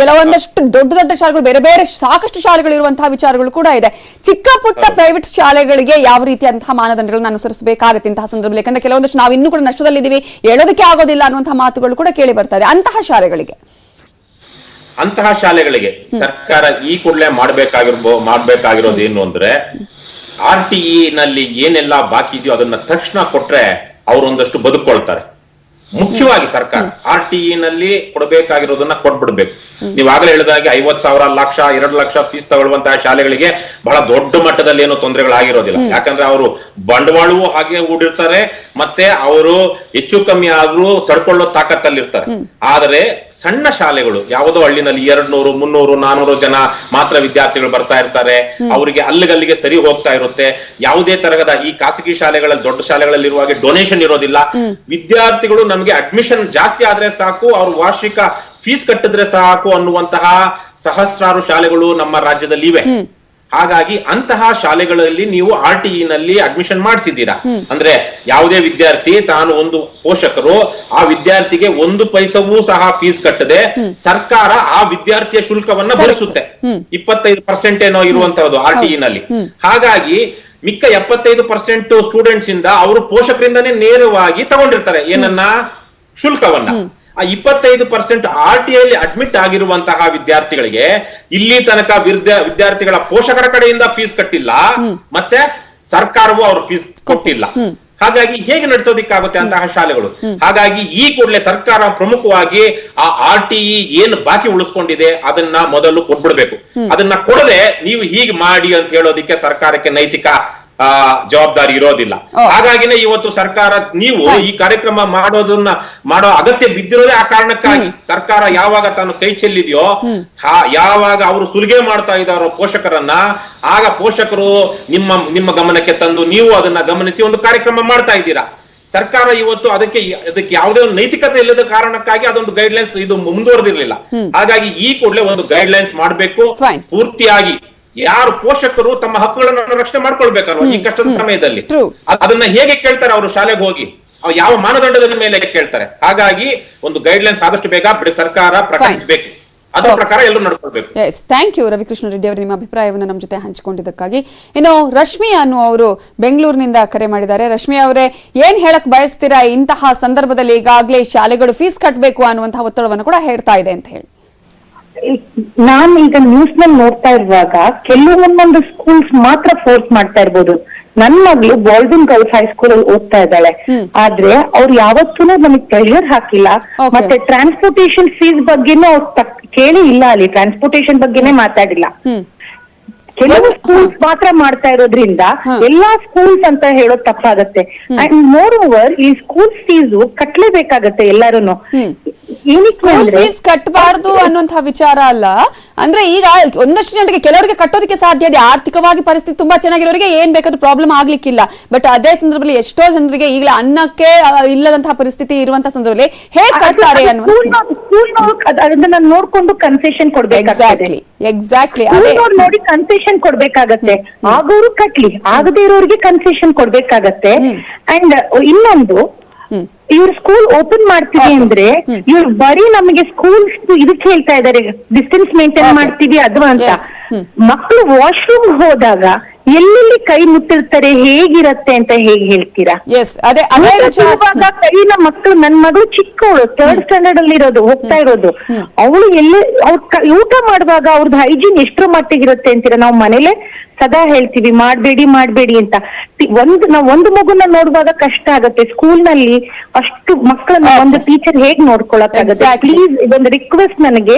ಕೆಲವೊಂದಷ್ಟು ದೊಡ್ಡ ದೊಡ್ಡ ಶಾಲೆಗಳು ಬೇರೆ ಬೇರೆ ಸಾಕಷ್ಟು ಶಾಲೆಗಳು ಇರುವಂತಹ ವಿಚಾರಗಳು ಕೂಡ ಇದೆ. ಚಿಕ್ಕ ಪುಟ್ಟ ಪ್ರೈವೇಟ್ ಶಾಲೆಗಳಿಗೆ ಯಾವ ರೀತಿಯಂತಹ ಮಾನದಂಡಗಳನ್ನ ಅನುಸರಿಸಬೇಕಾಗುತ್ತೆ ಇಂತಹ ಸಂದರ್ಭದಲ್ಲಿ? ಯಾಕಂದ್ರೆ ಕೆಲವೊಂದಷ್ಟು ನಾವು ಇನ್ನೂ ಕೂಡ ನಷ್ಟದಲ್ಲಿದ್ದೀವಿ. ಹೇಳೋದಕ್ಕೆ ಆಗೋದಿಲ್ಲ ಅನ್ನುವಂತಹ ಮಾತುಗಳು ಕೂಡ ಕೇಳಿ ಬರ್ತಾ ಇದೆ ಅಂತಹ ಶಾಲೆಗಳಿಗೆ. ಅಂತಹ ಶಾಲೆಗಳಿಗೆ ಸರ್ಕಾರ ಈ ಕೂಡಲೇ ಮಾಡ್ಬೇಕಾಗಿರ್ಬೋ ಮಾಡ್ಬೇಕಾಗಿರೋದು ಏನು ಅಂದ್ರೆ ಆರ್ ಟಿ ಇ ನಲ್ಲಿ ಏನೆಲ್ಲ ಬಾಕಿ ಇದೆಯೋ ಅದನ್ನ ತಕ್ಷಣ ಕೊಟ್ರೆ ಅವರೊಂದಷ್ಟು ಬದುಕೊಳ್ತಾರೆ ಮುಖ್ಯವಾಗಿ ಸರ್ಕಾರ ಆರ್ ಟಿ ಇ ನಲ್ಲಿ ಕೊಡಬೇಕಾಗಿರೋದನ್ನ ಕೊಟ್ಬಿಡ್ಬೇಕು. ನೀವಾಗಲೇ ಹೇಳಿದಾಗೆ ಐವತ್ ಸಾವಿರ ಲಕ್ಷ ಎರಡು ಲಕ್ಷ ಫೀಸ್ ತಗೊಳ್ಳುವಂತಹ ಶಾಲೆಗಳಿಗೆ ಬಹಳ ದೊಡ್ಡ ಮಟ್ಟದಲ್ಲಿ ಏನೋ ತೊಂದರೆಗಳಾಗಿರೋದಿಲ್ಲ. ಯಾಕಂದ್ರೆ ಅವರು ಬಂಡವಾಳವೂ ಹಾಗೆ ಹೂಡಿರ್ತಾರೆ ಮತ್ತೆ ಅವರು ಹೆಚ್ಚು ಕಮ್ಮಿ ಆದ್ರೂ ತಡ್ಕೊಳ್ಳೋ ತಾಕತ್ತಲ್ಲಿರ್ತಾರೆ. ಆದರೆ ಸಣ್ಣ ಶಾಲೆಗಳು ಯಾವುದೋ ಹಳ್ಳಿನಲ್ಲಿ ಎರಡ್ ನೂರು ಮುನ್ನೂರು ನಾನೂರು ಜನ ಮಾತ್ರ ವಿದ್ಯಾರ್ಥಿಗಳು ಬರ್ತಾ ಇರ್ತಾರೆ. ಅವರಿಗೆ ಅಲ್ಲಿಗಲ್ಲಿಗೆ ಸರಿ ಹೋಗ್ತಾ ಇರುತ್ತೆ. ಯಾವುದೇ ತರಹದ ಈ ಖಾಸಗಿ ಶಾಲೆಗಳಲ್ಲಿ ದೊಡ್ಡ ಶಾಲೆಗಳಲ್ಲಿ ಇರುವಾಗ ಡೊನೇಷನ್ ಇರೋದಿಲ್ಲ. ವಿದ್ಯಾರ್ಥಿಗಳು ನಮಗೆ ಅಡ್ಮಿಷನ್ ಜಾಸ್ತಿ ಆದ್ರೆ ಸಾಕು ಅವ್ರ ವಾರ್ಷಿಕ ಫೀಸ್ ಕಟ್ಟಿದ್ರೆ ಸಾಕು ಅನ್ನುವಂತಹ ಸಹಸ್ರಾರು ಶಾಲೆಗಳು ನಮ್ಮ ರಾಜ್ಯದಲ್ಲಿ ಇವೆ ಹಾಗಾಗಿ ಅಂತಹ ಶಾಲೆಗಳಲ್ಲಿ ನೀವು ಆರ್ ಟಿ ನಲ್ಲಿ ಅಡ್ಮಿಷನ್ ಮಾಡಿಸಿದ್ದೀರಾ ಅಂದ್ರೆ ಯಾವುದೇ ವಿದ್ಯಾರ್ಥಿ ತಾನು ಒಂದು ಪೋಷಕರು ಆ ವಿದ್ಯಾರ್ಥಿಗೆ ಒಂದು ಪೈಸವೂ ಸಹ ಫೀಸ್ ಕಟ್ಟದೆ ಸರ್ಕಾರ ಆ ವಿದ್ಯಾರ್ಥಿಯ ಶುಲ್ಕವನ್ನ ಭರಿಸುತ್ತೆ. ಇಪ್ಪತ್ತೈದು ಪರ್ಸೆಂಟ್ ಏನೋ ಇರುವಂತಹದ್ದು ಆರ್ ಟಿ ನಲ್ಲಿ ಹಾಗಾಗಿ ಮಿಕ್ಕ ಎಪ್ಪತ್ತೈದು ಪರ್ಸೆಂಟ್ ಸ್ಟೂಡೆಂಟ್ಸ್ ಇಂದ ಅವರು ಪೋಷಕರಿಂದನೇ ನೇರವಾಗಿ ತಗೊಂಡಿರ್ತಾರೆ ಏನನ್ನ? ಶುಲ್ಕವನ್ನ. ಆ ಇಪ್ಪತ್ತೈದು ಪರ್ಸೆಂಟ್ ಆರ್ ಟಿ ಐಲಿ ಅಡ್ಮಿಟ್ ಆಗಿರುವಂತಹ ವಿದ್ಯಾರ್ಥಿಗಳಿಗೆ ಇಲ್ಲಿ ತನಕ ವಿದ್ಯಾ ವಿದ್ಯಾರ್ಥಿಗಳ ಪೋಷಕರ ಕಡೆಯಿಂದ ಫೀಸ್ ಕಟ್ಟಿಲ್ಲ. ಮತ್ತೆ ಸರ್ಕಾರವು ಅವ್ರ ಫೀಸ್ ಕೊಟ್ಟಿಲ್ಲ. ಹಾಗಾಗಿ ಹೇಗೆ ನಡೆಸೋದಿಕ್ಕಾಗುತ್ತೆ ಅಂತಹ ಶಾಲೆಗಳು? ಹಾಗಾಗಿ ಈ ಕೂಡಲೇ ಸರ್ಕಾರ ಪ್ರಮುಖವಾಗಿ ಆ ಆರ್ ಟಿ ಇ ಏನು ಬಾಕಿ ಉಳಿಸ್ಕೊಂಡಿದೆ ಅದನ್ನ ಮೊದಲು ಕೊಟ್ಬಿಡ್ಬೇಕು. ಅದನ್ನ ಕೊಡದೆ ನೀವು ಹೀಗೆ ಮಾಡಿ ಅಂತ ಹೇಳೋದಿಕ್ಕೆ ಸರ್ಕಾರಕ್ಕೆ ನೈತಿಕ ಆ ಜವಾಬ್ದಾರಿ ಇರೋದಿಲ್ಲ. ಹಾಗಾಗಿನೇ ಇವತ್ತು ಸರ್ಕಾರ ನೀವು ಈ ಕಾರ್ಯಕ್ರಮ ಮಾಡೋದನ್ನ ಮಾಡೋ ಅಗತ್ಯ ಬಿದ್ದಿರೋದೇ ಆ ಕಾರಣಕ್ಕಾಗಿ ಸರ್ಕಾರ ಯಾವಾಗ ತಾನು ಕೈ ಚೆಲ್ಲಿದೆಯೋ ಯಾವಾಗ ಅವರು ಸುಲಿಗೆ ಮಾಡ್ತಾ ಇದ್ದಾರೋ ಪೋಷಕರನ್ನ ಆಗ ಪೋಷಕರು ನಿಮ್ಮ ನಿಮ್ಮ ಗಮನಕ್ಕೆ ತಂದು ನೀವು ಅದನ್ನ ಗಮನಿಸಿ ಒಂದು ಕಾರ್ಯಕ್ರಮ ಮಾಡ್ತಾ ಇದ್ದೀರಾ. ಸರ್ಕಾರ ಇವತ್ತು ಅದಕ್ಕೆ ಅದಕ್ಕೆ ಯಾವುದೇ ಒಂದು ನೈತಿಕತೆ ಇಲ್ಲದ ಕಾರಣಕ್ಕಾಗಿ ಅದೊಂದು ಗೈಡ್ ಲೈನ್ಸ್ ಇದು ಮುಂದುವರೆದಿರ್ಲಿಲ್ಲ. ಹಾಗಾಗಿ ಈ ಕೂಡಲೇ ಒಂದು ಗೈಡ್ ಲೈನ್ಸ್ ಮಾಡಬೇಕು ಪೂರ್ತಿಯಾಗಿ ಯಾರು ಪೋಷಕರು ತಮ್ಮ ಹಕ್ಕುಗಳನ್ನು ರಕ್ಷಣೆ ಮಾಡ್ಕೊಳ್ಬೇಕಲ್ವಾ ಈ ಕಷ್ಟದ ಸಮಯದಲ್ಲಿ. ಅದನ್ನ ಹೇಗೆ ಕೇಳ್ತಾರೆ ಅವರು ಶಾಲೆಗೆ ಹೋಗಿ? ಯಾವ ಮಾನದಂಡದ ಮೇಲೆ ಕೇಳ್ತಾರೆ? ಹಾಗಾಗಿ ಒಂದು ಗೈಡ್ ಲೈನ್ಸ್ ಆದಷ್ಟು ಬೇಗ ಸರ್ಕಾರ ಪ್ರಕಟಿಸಬೇಕು. ಅದರ ಪ್ರಕಾರ ಎಲ್ಲರೂ ನಡ್ಕೊಳ್ಬೇಕು. Yes thank you Ravikrishna Reddy ಅವರು ನಿಮ್ಮ ಅಭಿಪ್ರಾಯವನ್ನು ನಮ್ಮ ಜೊತೆ ಹಂಚಿಕೊಂಡಿದ್ದಕ್ಕಾಗಿ. ಇನ್ನು ರಶ್ಮಿ ಅನ್ನುವರು ಬೆಂಗಳೂರಿನಿಂದ ಕರೆ ಮಾಡಿದ್ದಾರೆ. ರಶ್ಮಿ ಅವರೇ ಏನ್ ಹೇಳಕ್ ಬಯಸ್ತೀರಾ ಇಂತಹ ಸಂದರ್ಭದಲ್ಲಿ ಈಗಾಗಲೇ ಶಾಲೆಗಳು ಫೀಸ್ ಕಟ್ಟಬೇಕು ಅನ್ನುವಂತಹ ಒತ್ತಡವನ್ನು ಕೂಡ ಹೇಳ್ತಾ ಇದೆ ಅಂತ ಹೇಳಿ. ನಾನ್ ಈಗ ನ್ಯೂಸ್ನಲ್ಲಿ ನೋಡ್ತಾ ಇರುವಾಗ ಕೆಲವೊಂದೊಂದು ಸ್ಕೂಲ್ಸ್ ಮಾತ್ರ ಫೋರ್ಸ್ ಮಾಡ್ತಾ ಇರ್ಬೋದು. ನನ್ ಮಗಳು ಗೋಲ್ಡನ್ ಗರ್ಲ್ಸ್ ಹೈಸ್ಕೂಲ್ ಅಲ್ಲಿ ಓದ್ತಾ ಇದ್ದಾಳೆ. ಆದ್ರೆ ಅವ್ರು ಯಾವತ್ತೂ ನಮಗ್ ಪ್ರೆಷರ್ ಹಾಕಿಲ್ಲ. ಮತ್ತೆ ಟ್ರಾನ್ಸ್ಪೋರ್ಟೇಶನ್ ಫೀಸ್ ಬಗ್ಗೆನೂ ಅವ್ರು ಕೇಳಿ ಇಲ್ಲ ಅಲ್ಲಿ. ಟ್ರಾನ್ಸ್ಪೋರ್ಟೇಶನ್ ಬಗ್ಗೆನೇ ಮಾತಾಡಿಲ್ಲ. ಕೆಲವು ಸ್ಕೂಲ್ಸ್ ಮಾತ್ರ ಮಾಡ್ತಾ ಇರೋದ್ರಿಂದ ಎಲ್ಲಾ ಸ್ಕೂಲ್ಸ್ ಅಂತ ಹೇಳೋದ್ ತಪ್ಪಾಗತ್ತೆ. ಅಂಡ್ ಮೋರ್ ಓವರ್ ಈ ಸ್ಕೂಲ್ ಫೀಸ್ ಕಟ್ಲೇಬೇಕಾಗತ್ತೆ ಎಲ್ಲಾರುನು. ಫೀಸ್ ಕಟ್ಟಬಾರ್ದು ಅನ್ನುವಂತಹ ವಿಚಾರ ಅಲ್ಲ. ಅಂದ್ರೆ ಈಗ ಒಂದಷ್ಟು ಜನರಿಗೆ ಕೆಲವರಿಗೆ ಕಟ್ಟೋದಕ್ಕೆ ಸಾಧ್ಯ ಇದೆ. ಆರ್ಥಿಕವಾಗಿ ಪರಿಸ್ಥಿತಿ ತುಂಬಾ ಚೆನ್ನಾಗಿರೋರಿಗೆ ಏನ್ ಬೇಕಾದ್ರೂ ಪ್ರಾಬ್ಲಮ್ ಆಗ್ಲಿಕ್ಕಿಲ್ಲ. ಬಟ್ ಅದೇ ಸಂದರ್ಭದಲ್ಲಿ ಎಷ್ಟೋ ಜನರಿಗೆ ಈಗಲೇ ಅನ್ನಕ್ಕೆ ಇಲ್ಲದಂತಹ ಪರಿಸ್ಥಿತಿ ಇರುವಂತಹ ಸಂದರ್ಭದಲ್ಲಿ ಹೇಗ್ ಕಟ್ತಾರೆ ಅನ್ನುವಂಥ ನೋಡ್ಕೊಂಡು ಕನ್ಸೆಷನ್ ಕೊಡ್ಬೇಕು ಎಕ್ಸಾಕ್ಟ್ಲಿ ಎಕ್ಸಾಕ್ಟ್ಲಿ ಅದೇ. ನೋಡಿ ಕನ್ಸೆಷನ್ ಕೊಡ್ಬೇಕಾಗತ್ತೆ. ಆಗೋರು ಕಟ್ಲಿ ಆಗದೇ ಇರೋರಿಗೆ ಕನ್ಸೆಷನ್ ಕೊಡ್ಬೇಕಾಗತ್ತೆ. ಅಂಡ್ ಇನ್ನೊಂದು. ಇವ್ರ ಸ್ಕೂಲ್ ಓಪನ್ ಮಾಡ್ತೀವಿ ಅಂದ್ರೆ ಇವ್ರು ಬರೀ ನಮಗೆ ಸ್ಕೂಲ್ ಇದಕ್ಕೆ ಹೇಳ್ತಾ ಇದಾರೆ ಡಿಸ್ಟೆನ್ಸ್ ಮೇಂಟೈನ್ ಮಾಡ್ತೀವಿ ಅದು ಅಂತ. ಮಕ್ಕಳು ವಾಶ್ರೂಮ್ ಹೋದಾಗ ಎಲ್ಲೆಲ್ಲಿ ಕೈ ಮುಟ್ಟಿರ್ತಾರೆ ಹೇಗಿರತ್ತೆ ಅಂತ ಹೇಗೆ ಹೇಳ್ತೀರಾ? ಎಸ್ ಅದೇ ಅದೇ ಊಟ ವಿಚಾರ ತಿನ್ನುವಾಗ ಕೈನ ಮಕ್ಕಳು ನನ್ ಮಗಳು ಚಿಕ್ಕವಳು ಥರ್ಡ್ ಸ್ಟ್ಯಾಂಡರ್ಡ್ ಅಲ್ಲಿ ಇರೋದು ಹೋಗ್ತಾ ಇರೋದು. ಅವಳು ಎಲ್ಲಿ ಅವ್ರ ಊಟ ಮಾಡುವಾಗ ಅವ್ರದ್ದು ಹೈಜೀನ್ ಎಷ್ಟರ ಮಟ್ಟಿಗೆ ಇರುತ್ತೆ ಅಂತೀರಾ? ನಾವು ಮನೇಲೆ ಸದಾ ಹೇಳ್ತೀವಿ ಮಾಡ್ಬೇಡಿ ಮಾಡ್ಬೇಡಿ ಅಂತ. ಒಂದು ನಾವ್ ಒಂದು ಮಗುನ ನೋಡುವಾಗ ಕಷ್ಟ ಆಗತ್ತೆ. ಸ್ಕೂಲ್ನಲ್ಲಿ ಅಷ್ಟು ಮಕ್ಕಳನ್ನ ಒಂದು ಟೀಚರ್ ಹೇಗ್ ನೋಡ್ಕೊಳಕ್ಕಾಗತ್ತೆ. ಪ್ಲೀಸ್ ಇದೊಂದು ರಿಕ್ವೆಸ್ಟ್ ನನಗೆ.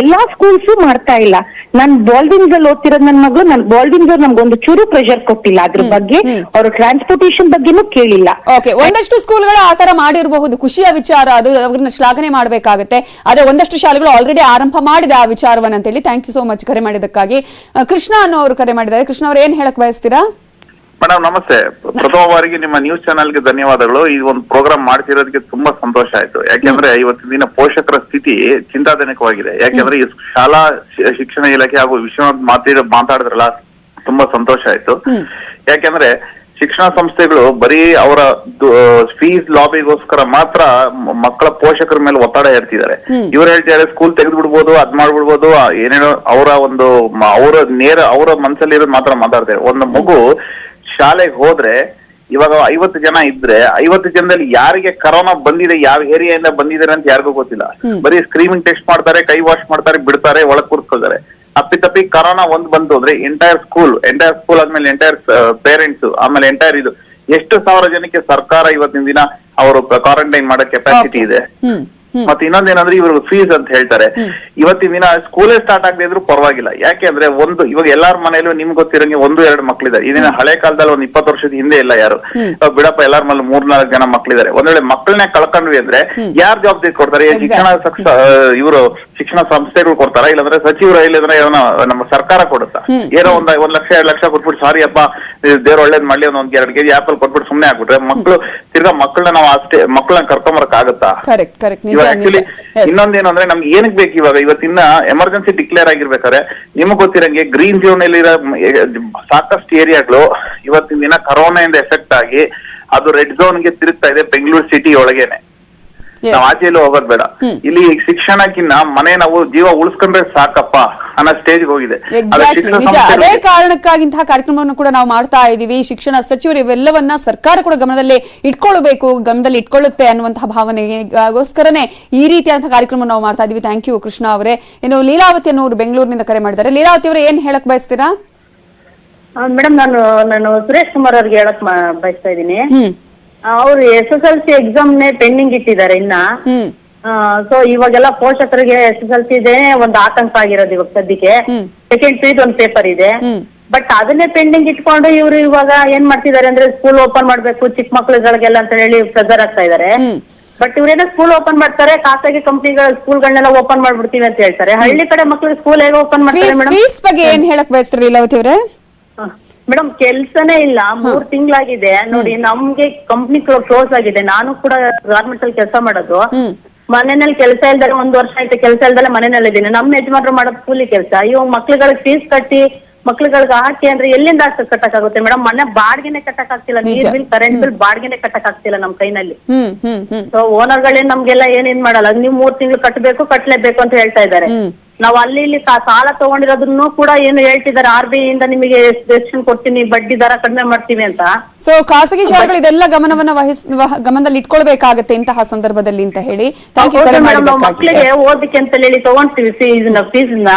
ಎಲ್ಲಾ ಸ್ಕೂಲ್ಸು ಮಾಡ್ತಾ ಇಲ್ಲ. ನಾನ್ ಬಾಲ್ವಿನ್ಸ್ ಅಲ್ಲಿ ಓದ್ತಿರೋದ್ ನನ್ ಮಗಳು ನನ್ ಬಾಲ್ವಿನ್ಸ್ ಅವ್ರು ನಮ್ಗೊಂದು ಚೂರು ಪ್ರೆಷರ್ ಕೊಟ್ಟಿಲ್ಲ. ಅದ್ರ ಬಗ್ಗೆ ಅವರು ಟ್ರಾನ್ಸ್ಪೋರ್ಟೇಶನ್ ಬಗ್ಗೆನೂ ಕೇಳಿಲ್ಲ. ಓಕೆ ಒಂದಷ್ಟು ಸ್ಕೂಲ್ಗಳು ಆತರ ತರ ಮಾಡಿರಬಹುದು. ಖುಷಿಯ ವಿಚಾರ ಅದು. ಅವ್ರನ್ನ ಶ್ಲಾಘನೆ ಮಾಡಬೇಕಾಗುತ್ತೆ. ಅದೇ ಒಂದಷ್ಟು ಶಾಲೆಗಳು ಆಲ್ರೆಡಿ ಆರಂಭ ಮಾಡಿದೆ ಆ ವಿಚಾರವನ್ನ ಅಂತ ಹೇಳಿ ಥ್ಯಾಂಕ್ ಯು ಸೋ ಮಚ್ ಕರೆ ಮಾಡಿದಕ್ಕಾಗಿ ಕೃಷ್ಣ ಅನ್ನೋ ಅವರು ಕರೆ ಮಾಡಿದ್ದಾರೆ. ಕೃಷ್ಣ ಅವ್ರು ಏನ್ ಹೇಳಕ್ ಬಯಸ್ತೀರಾ? ಮೇಡಮ್ ನಮಸ್ತೆ. ಪ್ರಥಮ ಬಾರಿಗೆ ನಿಮ್ಮ ನ್ಯೂಸ್ ಚಾನೆಲ್ಗೆ ಧನ್ಯವಾದಗಳು. ಈ ಒಂದು ಪ್ರೋಗ್ರಾಮ್ ಮಾಡ್ತಿರೋದಕ್ಕೆ ತುಂಬಾ ಸಂತೋಷ ಆಯ್ತು. ಯಾಕೆಂದ್ರೆ ಇವತ್ತಿನ ದಿನ ಪೋಷಕರ ಸ್ಥಿತಿ ಚಿಂತಾಜನಕವಾಗಿದೆ. ಯಾಕೆಂದ್ರೆ ಈ ಶಾಲಾ ಶಿ- ಶಿಕ್ಷಣ ಇಲಾಖೆ ಹಾಗೂ ವಿಶ್ವನಾಥ್ ಮಾತಾಡ ಮಾತಾಡಿದ್ರಲ್ಲ ತುಂಬಾ ಸಂತೋಷ ಆಯ್ತು. ಯಾಕೆಂದ್ರೆ ಶಿಕ್ಷಣ ಸಂಸ್ಥೆಗಳು ಬರೀ ಅವರ ಫೀಸ್ ಲಾಬಿಗೋಸ್ಕರ ಮಾತ್ರ ಮಕ್ಕಳ ಪೋಷಕರ ಮೇಲೆ ಒತ್ತಡ ಹೇರ್ತಿದ್ದಾರೆ. ಇವ್ರು ಹೇಳ್ತಿದ್ದಾರೆ ಸ್ಕೂಲ್ ತೆಗೆದು ಬಿಡ್ಬೋದು ಅದ್ ಮಾಡ್ಬಿಡ್ಬೋದು ಏನೇನೋ ಅವರ ಒಂದು ಅವರ ನೇರ ಅವರ ಮನಸ್ಸಲ್ಲಿರೋದು ಮಾತ್ರ ಮಾತಾಡ್ತಾರೆ ಒಂದು ಮಗು ಶಾಲೆಗೆ ಹೋದ್ರೆ ಇವಾಗ ಐವತ್ತು ಜನ ಇದ್ರೆ ಐವತ್ತು ಜನದಲ್ಲಿ ಯಾರಿಗೆ ಕರೋನಾ ಬಂದಿದೆ ಯಾವ ಏರಿಯಾದಿಂದ ಬಂದಿದ್ದಾರೆ ಅಂತ ಯಾರಿಗೂ ಗೊತ್ತಿಲ್ಲ. ಬರೀ ಸ್ಕ್ರೀನಿಂಗ್ ಟೆಸ್ಟ್ ಮಾಡ್ತಾರೆ ಕೈ ವಾಶ್ ಮಾಡ್ತಾರೆ ಬಿಡ್ತಾರೆ ಒಳಗ್ ಕೂರ್ಸ್ಕೊಳ್ತಾರೆ ಅಪ್ಪಿತಪ್ಪಿ ಕರೋನಾ ಒಂದ್ ಬಂತು ಅಂದ್ರೆ ಎಂಟೈರ್ ಸ್ಕೂಲ್ ಎಂಟೈರ್ ಸ್ಕೂಲ್ ಆದ್ಮೇಲೆ ಎಂಟೈರ್ ಪೇರೆಂಟ್ಸ್ ಆಮೇಲೆ ಎಂಟೈರ್ ಇದು. ಎಷ್ಟು ಸಾವಿರ ಜನಕ್ಕೆ ಸರ್ಕಾರ ಇವತ್ತಿನ ದಿನ ಅವರು ಕ್ವಾರಂಟೈನ್ ಮಾಡೋ ಕೆಪಾಸಿಟಿ ಇದೆ? ಮತ್ತೆ ಇನ್ನೊಂದೇನಂದ್ರೆ ಇವ್ರಿಗೆ ಫೀಸ್ ಅಂತ ಹೇಳ್ತಾರೆ. ಇವತ್ತಿನ ದಿನ ಸ್ಕೂಲೇ ಸ್ಟಾರ್ಟ್ ಆಗದೆ ಇದ್ರು ಪರವಾಗಿಲ್ಲ. ಯಾಕೆ ಅಂದ್ರೆ ಒಂದು ಇವಾಗ ಎಲ್ಲಾರ ಮನೇಲೂ ನಿಮ್ಗೆ ಗೊತ್ತಿರಂಗೆ ಒಂದು ಎರಡು ಮಕ್ಳಿದ್ದಾರೆ ಇದನ್ನ ಹಳೆ ಕಾಲದಲ್ಲಿ ಒಂದ್ ಇಪ್ಪತ್ತು ವರ್ಷದ ಹಿಂದೆ ಇಲ್ಲ ಯಾರು. ಇವಾಗ ಬಿಡಪ್ಪ ಎಲ್ಲಾರ ಮೇಲೆ ಮೂರ್ನಾಲ್ಕು ಜನ ಮಕ್ಳಿದ್ದಾರೆ ಒಂದ್ ವೇಳೆ ಮಕ್ಕಳನ್ನ ಕಳ್ಕೊಂಡ್ವಿ ಅಂದ್ರೆ ಯಾರ್ ಜವಾಬ್ದಾರಿ ಕೊಡ್ತಾರೆ? ಶಿಕ್ಷಣ ಇವರು ಶಿಕ್ಷಣ ಸಂಸ್ಥೆಗಳು ಕೊಡ್ತಾರ? ಇಲ್ಲಂದ್ರೆ ಸಚಿವರು ಇಲ್ಲಂದ್ರೆ ಏನೋ ನಮ್ಮ ಸರ್ಕಾರ ಕೊಡುತ್ತಾ? ಏನೋ ಒಂದ್ ಒಂದ್ ಲಕ್ಷ ಎರಡ್ ಲಕ್ಷ ಕೊಟ್ಬಿಟ್ಟು ಸಾರಿ ಅಪ್ಪ ದೇವ್ರ ಒಳ್ಳೇದ್ ಮಾಡ್ಲಿ. ಒಂದ್ ಒಂದ್ ಎರಡ್ ಕೆಜಿ ಆಪಲ್ ಕೊಟ್ಬಿಟ್ಟು ಸುಮ್ನೆ ಆಗ್ಬಿಟ್ರೆ ಮಕ್ಳು ತಿರ್ಗಾ ಮಕ್ಕಳನ್ನ ನಾವು ಅಷ್ಟೇ ಮಕ್ಕಳನ್ನ ಕರ್ಕೊಂಬರಕ್ ಆಗತ್ತಾ ಆಕ್ಚುಲಿ. ಇನ್ನೊಂದೇನು ಅಂದ್ರೆ ನಮ್ಗೆ ಏನಕ್ ಬೇಕು ಇವಾಗ ಇವತ್ತಿನ ಎಮರ್ಜೆನ್ಸಿ ಡಿಕ್ಲೇರ್ ಆಗಿರ್ಬೇಕಾದ್ರೆ ನಿಮಗ್ ಗೊತ್ತಿರಂಗೆ ಗ್ರೀನ್ ಝೋನ್ ಅಲ್ಲಿರೋ ಸಾಕಷ್ಟು ಏರಿಯಾಗಳು ಇವತ್ತಿನ ದಿನ ಕರೋನಾ ಇಂದ ಎಫೆಕ್ಟ್ ಆಗಿ ಅದು ರೆಡ್ ಝೋನ್ಗೆ ತಿರುಗ್ತಾ ಇದೆ ಬೆಂಗಳೂರು ಸಿಟಿ ಒಳಗೇನೆ. ನಾವ್ ಆಚೆಲ್ಲೂ ಹೋಗೋದ್ ಬೇಡ ಇಲ್ಲಿ ಶಿಕ್ಷಣಕ್ಕಿನ್ನ ಮನೆ ನಾವು ಜೀವ ಉಳಿಸ್ಕೊಂಡ್ರೆ ಸಾಕಪ್ಪ ಅನ್ನೋ ಸ್ಟೇಜ್ ಹೋಗಿದೆ. ಅದೇ ಕಾರಣಕ್ಕಾಗಿ ಇಂತಹ ಕಾರ್ಯಕ್ರಮವನ್ನು ಕೂಡ ನಾವು ಮಾಡ್ತಾ ಇದೀವಿ. ಶಿಕ್ಷಣ ಸಚಿವರು ಇವೆಲ್ಲವನ್ನ ಸರ್ಕಾರ ಕೂಡ ಗಮನದಲ್ಲಿ ಇಟ್ಕೊಳ್ಬೇಕು ಗಮನದಲ್ಲಿ ಇಟ್ಕೊಳ್ಳುತ್ತೆ ಅನ್ನುವಂತಹ ಭಾವನೆಗೋಸ್ಕರನೇ ಈ ರೀತಿಯಾದಂತಹ ಕಾರ್ಯಕ್ರಮ ನಾವು ಮಾಡ್ತಾ ಇದೀವಿ. ಥ್ಯಾಂಕ್ ಯು ಕೃಷ್ಣ ಅವರೇ. ಇನ್ನು ಲೀಲಾವತಿ ಅನ್ನೋರು ಬೆಂಗಳೂರಿನಿಂದ ಕರೆ ಮಾಡಿದ್ದಾರೆ. ಲೀಲಾವತಿ ಅವರು ಏನ್ ಹೇಳಕ್ ಬಯಸ್ತೀರಾ? ಮೇಡಮ್ ನಾನು ನಾನು ಸುರೇಶ್ ಕುಮಾರ್ ಅವ್ರಿಗೆ ಹೇಳಕ್ ಬಯಸ್ತಾ ಇದ್ದೀನಿ. ಅವ್ರು S S L C exam ನೇ ಪೆಂಡಿಂಗ್ ಇಟ್ಟಿದ್ದಾರೆ ಇನ್ನ. ಹ್ಮ್. ಸೊ ಇವಾಗೆಲ್ಲ ಪೋಷಕರಿಗೆ ಎಸ್ ಎಸ್ ಎಲ್ ಸಿ ಇದೆ ಒಂದು ಆತಂಕ ಆಗಿರೋದು ಇವಾಗ ಸದ್ಯಕ್ಕೆ. ಸೆಕೆಂಡ್ ಪೀಸ್ ಒಂದು ಪೇಪರ್ ಇದೆ. ಹ್ಮ್. ಬಟ್ ಅದನ್ನೇ ಪೆಂಡಿಂಗ್ ಇಟ್ಕೊಂಡು ಇವರು ಇವಾಗ ಏನ್ ಮಾಡ್ತಿದ್ದಾರೆ ಅಂದ್ರೆ ಸ್ಕೂಲ್ ಓಪನ್ ಮಾಡ್ಬೇಕು ಚಿಕ್ಕ ಮಕ್ಳುಗಳಿಗೆಲ್ಲ ಅಂತ ಹೇಳಿ ಪ್ರೆಸರ್ ಆಗ್ತಾ ಇದಾರೆ. ಬಟ್ ಇವ್ರೇನೋ ಸ್ಕೂಲ್ ಓಪನ್ ಮಾಡ್ತಾರೆ ಖಾಸಗಿ ಕಂಪ್ನಿಗಳ ಸ್ಕೂಲ್ಗಳನ್ನೆಲ್ಲ ಓಪನ್ ಮಾಡ್ಬಿಡ್ತೀವಿ ಅಂತ ಹೇಳ್ತಾರೆ. ಹಳ್ಳಿ ಕಡೆ ಮಕ್ಳು ಸ್ಕೂಲ್ ಹೇಗೆ ಓಪನ್ ಮಾಡ್ತಾರೆ ಮೇಡಮ್? ಬಗ್ಗೆ ಏನ್ ಹೇಳಕ್ ಬಯಸ್ತಾರೆ ಲೀಲಾವತಿ ಅವರೇ? ಮೇಡಮ್ ಕೆಲ್ಸನೇ ಇಲ್ಲ. ಮೂರ್ ತಿಂಗಳಾಗಿದೆ. ನೋಡಿ ನಮ್ಗೆ ಕಂಪ್ನಿ ಕ್ಲೋಸ್ ಆಗಿದೆ. ನಾನು ಕೂಡ ಗಾರ್ಮೆಂಟ್ ಅಲ್ಲಿ ಕೆಲಸ ಮಾಡೋದು. ಮನೆಯಲ್ಲಿ ಕೆಲಸ ಇಲ್ದರೆ ಒಂದ್ ವರ್ಷ ಆಯ್ತು ಕೆಲಸ ಇಲ್ದಲೆ ಮನೆಯಲ್ಲಿ ಇದ್ದೀನಿ. ನಮ್ಮ ಯಜಮಾನ್ರು ಮಾಡೋದು ಕೂಲಿ ಕೆಲಸ. ಇವ್ ಮಕ್ಳುಗಳಿಗೆ ಫೀಸ್ ಕಟ್ಟಿ ಮಕ್ಳುಗಳಿಗೆ ಹಾಕಿ ಅಂದ್ರೆ ಎಲ್ಲಿಂದ ಕಟ್ಟಕ್ಕಾಗುತ್ತೆ ಮೇಡಮ್? ಮನೆ ಬಾಡಿಗೆನೆ ಕಟ್ಟಕ್ ಆಗ್ತಿಲ್ಲ ನೀರ್ ಬಿಲ್ ಕರೆಂಟ್ ಬಿಲ್ ಬಾಡಿಗೆನೆ ಕಟ್ಟಕ್ ಆಗ್ತಿಲ್ಲ ನಮ್ ಕೈನಲ್ಲಿ ಸೊ ಓನರ್ಗಳೇನ್ ನಮ್ಗೆಲ್ಲ ಏನ್ ಏನ್ ಮಾಡಲ್ಲ ನೀವು ಮೂರ್ ತಿಂಗಳು ಕಟ್ಟಬೇಕು ಕಟ್ಲೇಬೇಕು ಅಂತ ಹೇಳ್ತಾ ಇದ್ದಾರೆ. ನಾವು ಅಲ್ಲಿ ಇಲ್ಲಿ ಸಾಲ ತಗೊಂಡಿರೋದನ್ನು ಕೂಡ ಏನು ಹೇಳ್ತಿದ್ದಾರೆ ಆರ್ ಬಿ ಇಂದ ನಿಮಗೆ ಡೆಸಿಷನ್ ಕೊಡ್ತೀನಿ ಬಡ್ಡಿ ದರ ಕಡಿಮೆ ಮಾಡ್ತೀವಿ ಅಂತ. ಸೊ ಖಾಸಗಿ ಶಾಲೆಗಳು ಇದೆಲ್ಲ ಗಮನವನ್ನ ವಹಿಸ್ ವಹ- ಗಮನದಲ್ಲಿ ಇಟ್ಕೊಳ್ಬೇಕಾಗತ್ತೆ ಇಂತಹ ಸಂದರ್ಭದಲ್ಲಿ ಅಂತ ಹೇಳಿ. ಥ್ಯಾಂಕ್ ಯು ಕರೆ ಹೌದು ಮೇಡಮ್ ನಾವು ಮಕ್ಳಿಗೆ Yes. ಓದಕ್ಕೆ ಅಂತ ಹೇಳಿ ತಗೊಂತೀವಿ ಫೀಸ್ ಫೀಸ್ನ.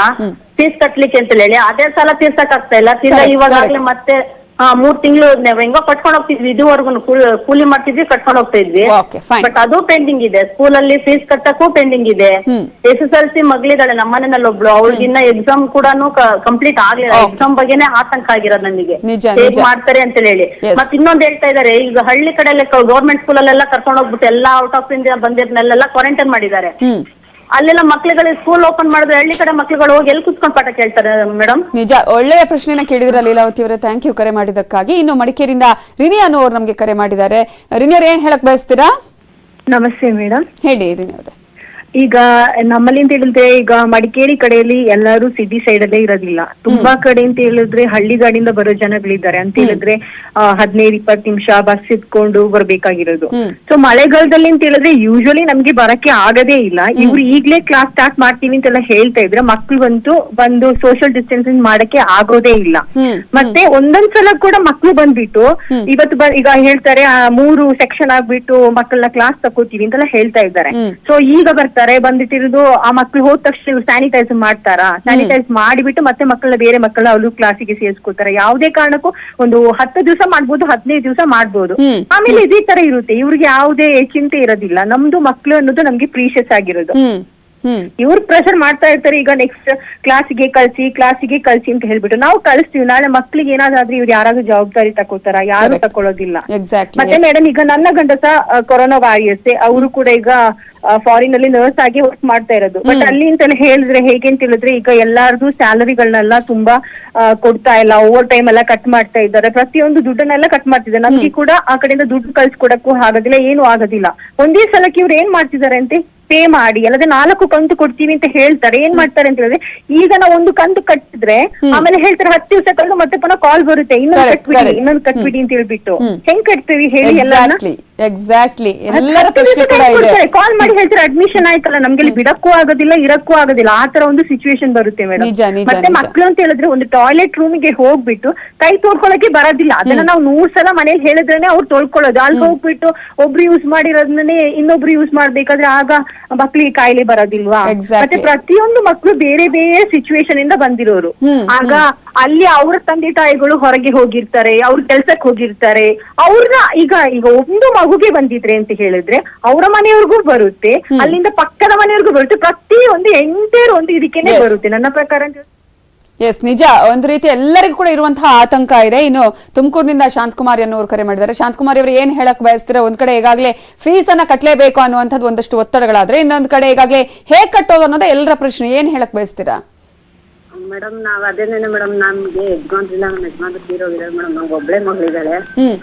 ಫೀಸ್ ಕಟ್ಲಿಕ್ಕೆ ಅಂತ ಹೇಳಿ ಅದೇ ಸಾಲ ತೀರ್ಸಕ್ ಆಗ್ತಾ ಇಲ್ಲ. ತಿರ್ಗಾ Correct, ಇವಾಗಲೇ correct. ಮತ್ತೆ ಹಾ ಮೂರ್ ತಿಂಗಳು ನಾವ್ ಹೆಂಗೋ ಕಟ್ಕೊಂಡು ಹೋಗ್ತಿದ್ವಿ ಇದುವರೆಗೂ ಕೂಲಿ ಮಾಡ್ತಿದ್ವಿ ಕಟ್ಕೊಂಡು ಹೋಗ್ತಾ ಇದ್ವಿ. ಬಟ್ ಅದು ಪೆಂಡಿಂಗ್ ಇದೆ ಸ್ಕೂಲ್ ಅಲ್ಲಿ ಫೀಸ್ ಕಟ್ಟಕ್ಕೂ ಪೆಂಡಿಂಗ್ ಇದೆ hmm. S S L C ಮಗಳಿದ್ದಾಳೆ ನಮ್ಮ ಮನೆಯಲ್ಲಿ ಒಬ್ಳು ಅವಳಿಗಿನ್ನ ಎಕ್ಸಾಮ್ ಕೂಡ ಕಂಪ್ಲೀಟ್ ಆಗ್ಲಿಲ್ಲ Okay. ಎಕ್ಸಾಮ್ ಬಗ್ಗೆನೇ ಆತಂಕ ಆಗಿರೋದು ನನಗೆ ನಿಜ, ಹೇಗ್ ನಿಜ. ಮಾಡ್ತಾರೆ ಅಂತ ಹೇಳಿ Yes. ಮತ್ತೆ ಇನ್ನೊಂದ್ ಹೇಳ್ತಾ ಇದಾರೆ ಈಗ ಹಳ್ಳಿ ಕಡೆ ಗೌರ್ಮೆಂಟ್ ಸ್ಕೂಲ್ ಅಲ್ಲೆಲ್ಲ ಕರ್ಕೊಂಡು ಹೋಗ್ಬಿಟ್ಟು ಎಲ್ಲಾ ಔಟ್ ಆಫ್ ಇಂಡಿಯಾ ಬಂದಿರ್ನೆಲ್ಲ ಕ್ವಾರಂಟೈನ್ ಮಾಡಿದ್ದಾರೆ ಹ್ಮ್ ಅಲ್ಲೆಲ್ಲ ಮಕ್ಳುಗಳಿಗೆ ಸ್ಕೂಲ್ ಓಪನ್ ಮಾಡಿದ್ರೆ ಹಳ್ಳಿ ಕಡೆ ಮಕ್ಳುಗಳು ಹೋಗಿ ಎಲ್ಲಿ ಕುತ್ಕೊಂಡು ಪಾಠ ಕೇಳ್ತಾರೆ ಮೇಡಮ್ ನಿಜ ಒಳ್ಳೆಯ ಪ್ರಶ್ನೆನ ಕೇಳಿದ್ರ ಲೀಲಾವತಿ ಅವರೇ ಥ್ಯಾಂಕ್ ಯು ಕರೆ ಮಾಡಿದ್ದಕ್ಕಾಗಿ. ಇನ್ನು ಮಡಿಕೇರಿಯಿಂದ ರಿನಿ ಅನ್ನೋರು ನಮ್ಗೆ ಕರೆ ಮಾಡಿದ್ದಾರೆ. ರಿನಿ ಅವ್ರು ಏನ್ ಹೇಳಕ್ ಬಯಸ್ತೀರಾ? ನಮಸ್ತೆ ಮೇಡಮ್ ಹೇಳಿ ರಿನಿ ಅವರೇ. ಈಗ ನಮ್ಮಲ್ಲಿ ಅಂತ ಹೇಳಿದ್ರೆ ಈಗ ಮಡಿಕೇರಿ ಕಡೆಯಲ್ಲಿ ಎಲ್ಲರೂ ಸಿಟಿ ಸೈಡ್ ಅಲ್ಲೇ ಇರೋದಿಲ್ಲ. ತುಂಬಾ ಕಡೆ ಅಂತ ಹೇಳಿದ್ರೆ ಹಳ್ಳಿಗಾಡಿಂದ ಬರೋ ಜನಗಳಿದ್ದಾರೆ. ಅಂತ ಹೇಳಿದ್ರೆ ಹದಿನೈದು ಇಪ್ಪತ್ತು ನಿಮಿಷ ಬಸ್ ಇಟ್ಕೊಂಡು ಬರ್ಬೇಕಾಗಿರೋದು. ಸೊ ಮಳೆಗಾಲದಲ್ಲಿ ಅಂತ ಹೇಳಿದ್ರೆ ಯೂಶಲಿ ನಮ್ಗೆ ಬರಕ್ಕೆ ಆಗದೇ ಇಲ್ಲ. ಇವ್ರು ಈಗ್ಲೇ ಕ್ಲಾಸ್ ಸ್ಟಾರ್ಟ್ ಮಾಡ್ತೀವಿ ಅಂತೆಲ್ಲ ಹೇಳ್ತಾ ಇದ್ರೆ ಮಕ್ಳು ಬಂತು ಬಂದು ಸೋಷಿಯಲ್ ಡಿಸ್ಟೆನ್ಸಿಂಗ್ ಮಾಡಕ್ಕೆ ಆಗೋದೇ ಇಲ್ಲ. ಮತ್ತೆ ಒಂದೊಂದ್ಸಲ ಕೂಡ ಮಕ್ಳು ಬಂದ್ಬಿಟ್ಟು ಇವತ್ತು ಬ- ಈಗ ಹೇಳ್ತಾರೆ ಆ, ಮೂರು ಸೆಕ್ಷನ್ ಆಗ್ಬಿಟ್ಟು ಮಕ್ಕಳನ್ನ ಕ್ಲಾಸ್ ತಗೋತೀವಿ ಅಂತೆಲ್ಲ ಹೇಳ್ತಾ ಇದ್ದಾರೆ. ಸೊ ಈಗ ಬರ್ತಾರೆ ಬಂದಿಟ್ಟಿರೋದು ಆ ಮಕ್ಳು ಹೋದ ತಕ್ಷಣ ಇವ್ರು ಸ್ಯಾನಿಟೈಸ್ ಮಾಡ್ತಾರಾ? ಸ್ಯಾನಿಟೈಸ್ ಮಾಡಿಬಿಟ್ಟು ಮತ್ತೆ ಮಕ್ಕಳ ಬೇರೆ ಮಕ್ಕಳ ಅವರು ಕ್ಲಾಸಿಗೆ ಸೇರಿಸ್ಕೊತಾರೆ ಯಾವುದೇ ಕಾರಣಕ್ಕೂ ಒಂದು ಹತ್ತು ದಿವಸ ಮಾಡ್ಬೋದು ಹದಿನೈದು ದಿವಸ ಮಾಡ್ಬೋದು. ಆಮೇಲೆ ಇದೇ ತರ ಇರುತ್ತೆ. ಇವ್ರಿಗೆ ಯಾವುದೇ ಚಿಂತೆ ಇರೋದಿಲ್ಲ. ನಮ್ದು ಮಕ್ಳು ಅನ್ನೋದು ನಮ್ಗೆ ಪ್ರೀಶಿಯಸ್ ಆಗಿರೋದು. ಇವ್ರು ಪ್ರೆಷರ್ ಮಾಡ್ತಾ ಇರ್ತಾರೆ ಈಗ ನೆಕ್ಸ್ಟ್ ಕ್ಲಾಸಿಗೆ ಕಳ್ಸಿ ಕ್ಲಾಸಿಗೆ ಕಳ್ಸಿ ಅಂತ ಹೇಳ್ಬಿಟ್ಟು. ನಾವು ಕಳಿಸ್ತೀವಿ. ನಾಳೆ ಮಕ್ಳಿಗೆ ಏನಾದ್ರೂ ಇವ್ರು ಯಾರಾದ್ರೂ ಜವಾಬ್ದಾರಿ ತಗೋತಾರ? ಯಾರು. ತಕೊಳ್ಳೋದಿಲ್ಲ ಮತ್ತೆ ಮೇಡಮ್ ಈಗ ನನ್ನ ಗಂಡ ಸಹ ಕೊರೋನಾ ವಾರಿಯರ್ಸ್ ಅವರು ಕೂಡ ಈಗ ಫಾರಿನ್ ಅಲ್ಲಿ ನರ್ಸ್ ಆಗಿ ವರ್ಕ್ ಮಾಡ್ತಾ ಇರೋದು. ಬಟ್ ಅಲ್ಲಿ ಅಂತ ಹೇಳಿದ್ರೆ ಹೇಗೆ ಅಂತ ಹೇಳಿದ್ರೆ ಈಗ ಎಲ್ಲಾರ್ದು ಸ್ಯಾಲರಿಗಳನ್ನೆಲ್ಲ ತುಂಬಾ ಕೊಡ್ತಾ ಇಲ್ಲ. ಓವರ್ ಟೈಮ್ ಎಲ್ಲ ಕಟ್ ಮಾಡ್ತಾ ಇದ್ದಾರೆ. ಪ್ರತಿಯೊಂದು ದುಡ್ಡನ್ನೆಲ್ಲ ಕಟ್ ಮಾಡ್ತಿದ್ದಾರೆ. ನಮ್ಗೆ ಕೂಡ ಆ ಕಡೆಯಿಂದ ದುಡ್ಡು ಕಳ್ಸಿಕೊಡಕ್ಕೂ ಆಗೋದಿಲ್ಲ ಏನು ಆಗೋದಿಲ್ಲ. ಒಂದೇ ಸಲಕ್ಕೆ ಇವ್ರು ಏನ್ ಮಾಡ್ತಿದ್ದಾರೆ ಅಂತೆ? ಪೇ ಮಾಡಿ. ಅಲ್ಲದೆ ನಾಲ್ಕು ಕಂತು ಕೊಡ್ತೀವಿ ಅಂತ ಹೇಳ್ತಾರೆ. ಏನ್ ಮಾಡ್ತಾರೆ ಅಂತ ಹೇಳಿದ್ರೆ ಈಗ ನಾವು ಒಂದು ಕಂತು ಕಟ್ಟಿದ್ರೆ ಆಮೇಲೆ ಹೇಳ್ತಾರೆ ಹತ್ತು ದಿವಸ ಕಳೆದು ಮತ್ತೆ ಪುನಃ ಕಾಲ್ ಬರುತ್ತೆ. ಇನ್ನೊಂದು ಕಟ್ಬಿಡಿ. ಇನ್ನೊಂದು ಕಟ್ಬಿಡಿ ಅಂತ ಹೇಳ್ಬಿಟ್ಟು. ಹೆಂಗ್ ಕಟ್ತೀವಿ ಹೇಳಿ ಎಲ್ಲ ಎಕ್ಸಾಕ್ಟ್ಲಿ ಎಲ್ಲರ ಪ್ರಶ್ನೆ ಕೂಡ ಇದೆ. ಕಾಲ್ ಮಾಡಿ ಹೇಳ್ತಾರೆ? ಅಡ್ಮಿಷನ್ ಆಯ್ತಲ್ಲ ನಮ್ಗೆ ಇಲ್ಲಿ ಬಿಡಕ್ಕೂ ಆಗೋದಿಲ್ಲ ಇರಕ್ಕೂ ಆಗೋದಿಲ್ಲ. ಆ ತರ ಒಂದು ಸಿಚುವೇಶನ್ ಬರುತ್ತೆ ಮೇಡಮ್. ಮತ್ತೆ. ಮಕ್ಳು ಅಂತ ಹೇಳಿದ್ರೆ ಒಂದು ಟಾಯ್ಲೆಟ್ ರೂಮಿಗೆ ಹೋಗ್ಬಿಟ್ಟು ಕೈ ತೊಳ್ಕೊಳಕ್ಕೆ ಬರೋದಿಲ್ಲ. ಅದನ್ನ ನಾವು ನೂರ್ ಸಲ ಮನೇಲಿ ಹೇಳಿದ್ರೇನೆ ಅವ್ರು ತೊಳ್ಕೊಳ್ಳೋದು. ಅಲ್ಲಿ ಹೋಗ್ಬಿಟ್ಟು ಒಬ್ರು ಯೂಸ್ ಮಾಡಿರೋದನ್ನೇ ಇನ್ನೊಬ್ರು ಯೂಸ್ ಮಾಡ್ಬೇಕಾದ್ರೆ ಆಗ ಮಕ್ಳಿಗೆ ಕಾಯಿಲೆ ಬರೋದಿಲ್ವಾ? ಮತ್ತೆ ಪ್ರತಿಯೊಂದು ಮಕ್ಳು ಬೇರೆ ಬೇರೆ ಸಿಚುವೇಶನ್ ಇಂದ ಬಂದಿರೋರು. ಆಗ ಅಲ್ಲಿ ಅವ್ರ ತಂದೆ ತಾಯಿಗಳು ಹೊರಗೆ ಹೋಗಿರ್ತಾರೆ ಅವ್ರ ಕೆಲ್ಸಕ್ಕೆ ಹೋಗಿರ್ತಾರೆ. ಅವ್ರನ್ನ ಈಗ ಈಗ ಒಂದು ಮಗುಗೆ ಬಂದಿದ್ರೆ ಅಂತ ಹೇಳಿದ್ರೆ ಅವರ ಮನೆಯವ್ರಿಗೂ ಬರುತ್ತೆ ಅಲ್ಲಿಂದ ಪಕ್ಕದ ಮನೆಯವ್ರಿಗೂ ಬರುತ್ತೆ ಪ್ರತಿ ಒಂದು ಎಂಟೇರ್ ಒಂದು ಇದಕ್ಕೆನೆ ಬರುತ್ತೆ. ನನ್ನ ಪ್ರಕಾರ ಎಸ್ ನಿಜ. ಒಂದು ರೀತಿ ಎಲ್ಲರಿಗೂ ಕೂಡ ಇರುವಂತಹ ಆತಂಕ ಇದೆ. ಇನ್ನು ತುಮಕೂರಿನಿಂದ ಶಾಂತಕುಮಾರಿ ಅನ್ನೋರು ಕರೆ ಮಾಡಿದ್ದಾರೆ. ಶಾಂತಕುಮಾರಿ ಅವರು ಏನ್ ಹೇಳಕ್ ಬಯಸ್ತಿರಾ ಒಂದ್ ಕಡೆ ಈಗಾಗಲೇ ಫೀಸ್ ಅನ್ನ ಕಟ್ಟಲೇಬೇಕು ಅನ್ನುವಂಥದ್ದು ಒಂದಷ್ಟು ಒತ್ತಡಗಳಾದ್ರೆ ಇನ್ನೊಂದ್ ಕಡೆ ಈಗಾಗಲೇ ಹೇಗ್ ಕಟ್ಟೋದು ಅನ್ನೋದೇ ಎಲ್ಲರ ಪ್ರಶ್ನೆ. ಏನ್ ಹೇಳಕ್ ಬಯಸ್ತೀರಾ? ಮೇಡಮ್ ನಾವ್ ಅದೇನೇನೆ ಮೇಡಮ್ ನಮ್ಗೆ ಯಜಮಾನ್ರಿಲ್ಲ ನಮ್ಮ ಯಜಮಾನ್ರು ತೀರೋಗಿದ್ದಾರೆ ಮೇಡಮ್ ನಮ್ಗೆ ಒಬ್ಳೆ ಮಗಳಿದ್ದಾಳೆ ಹ್ಮ್.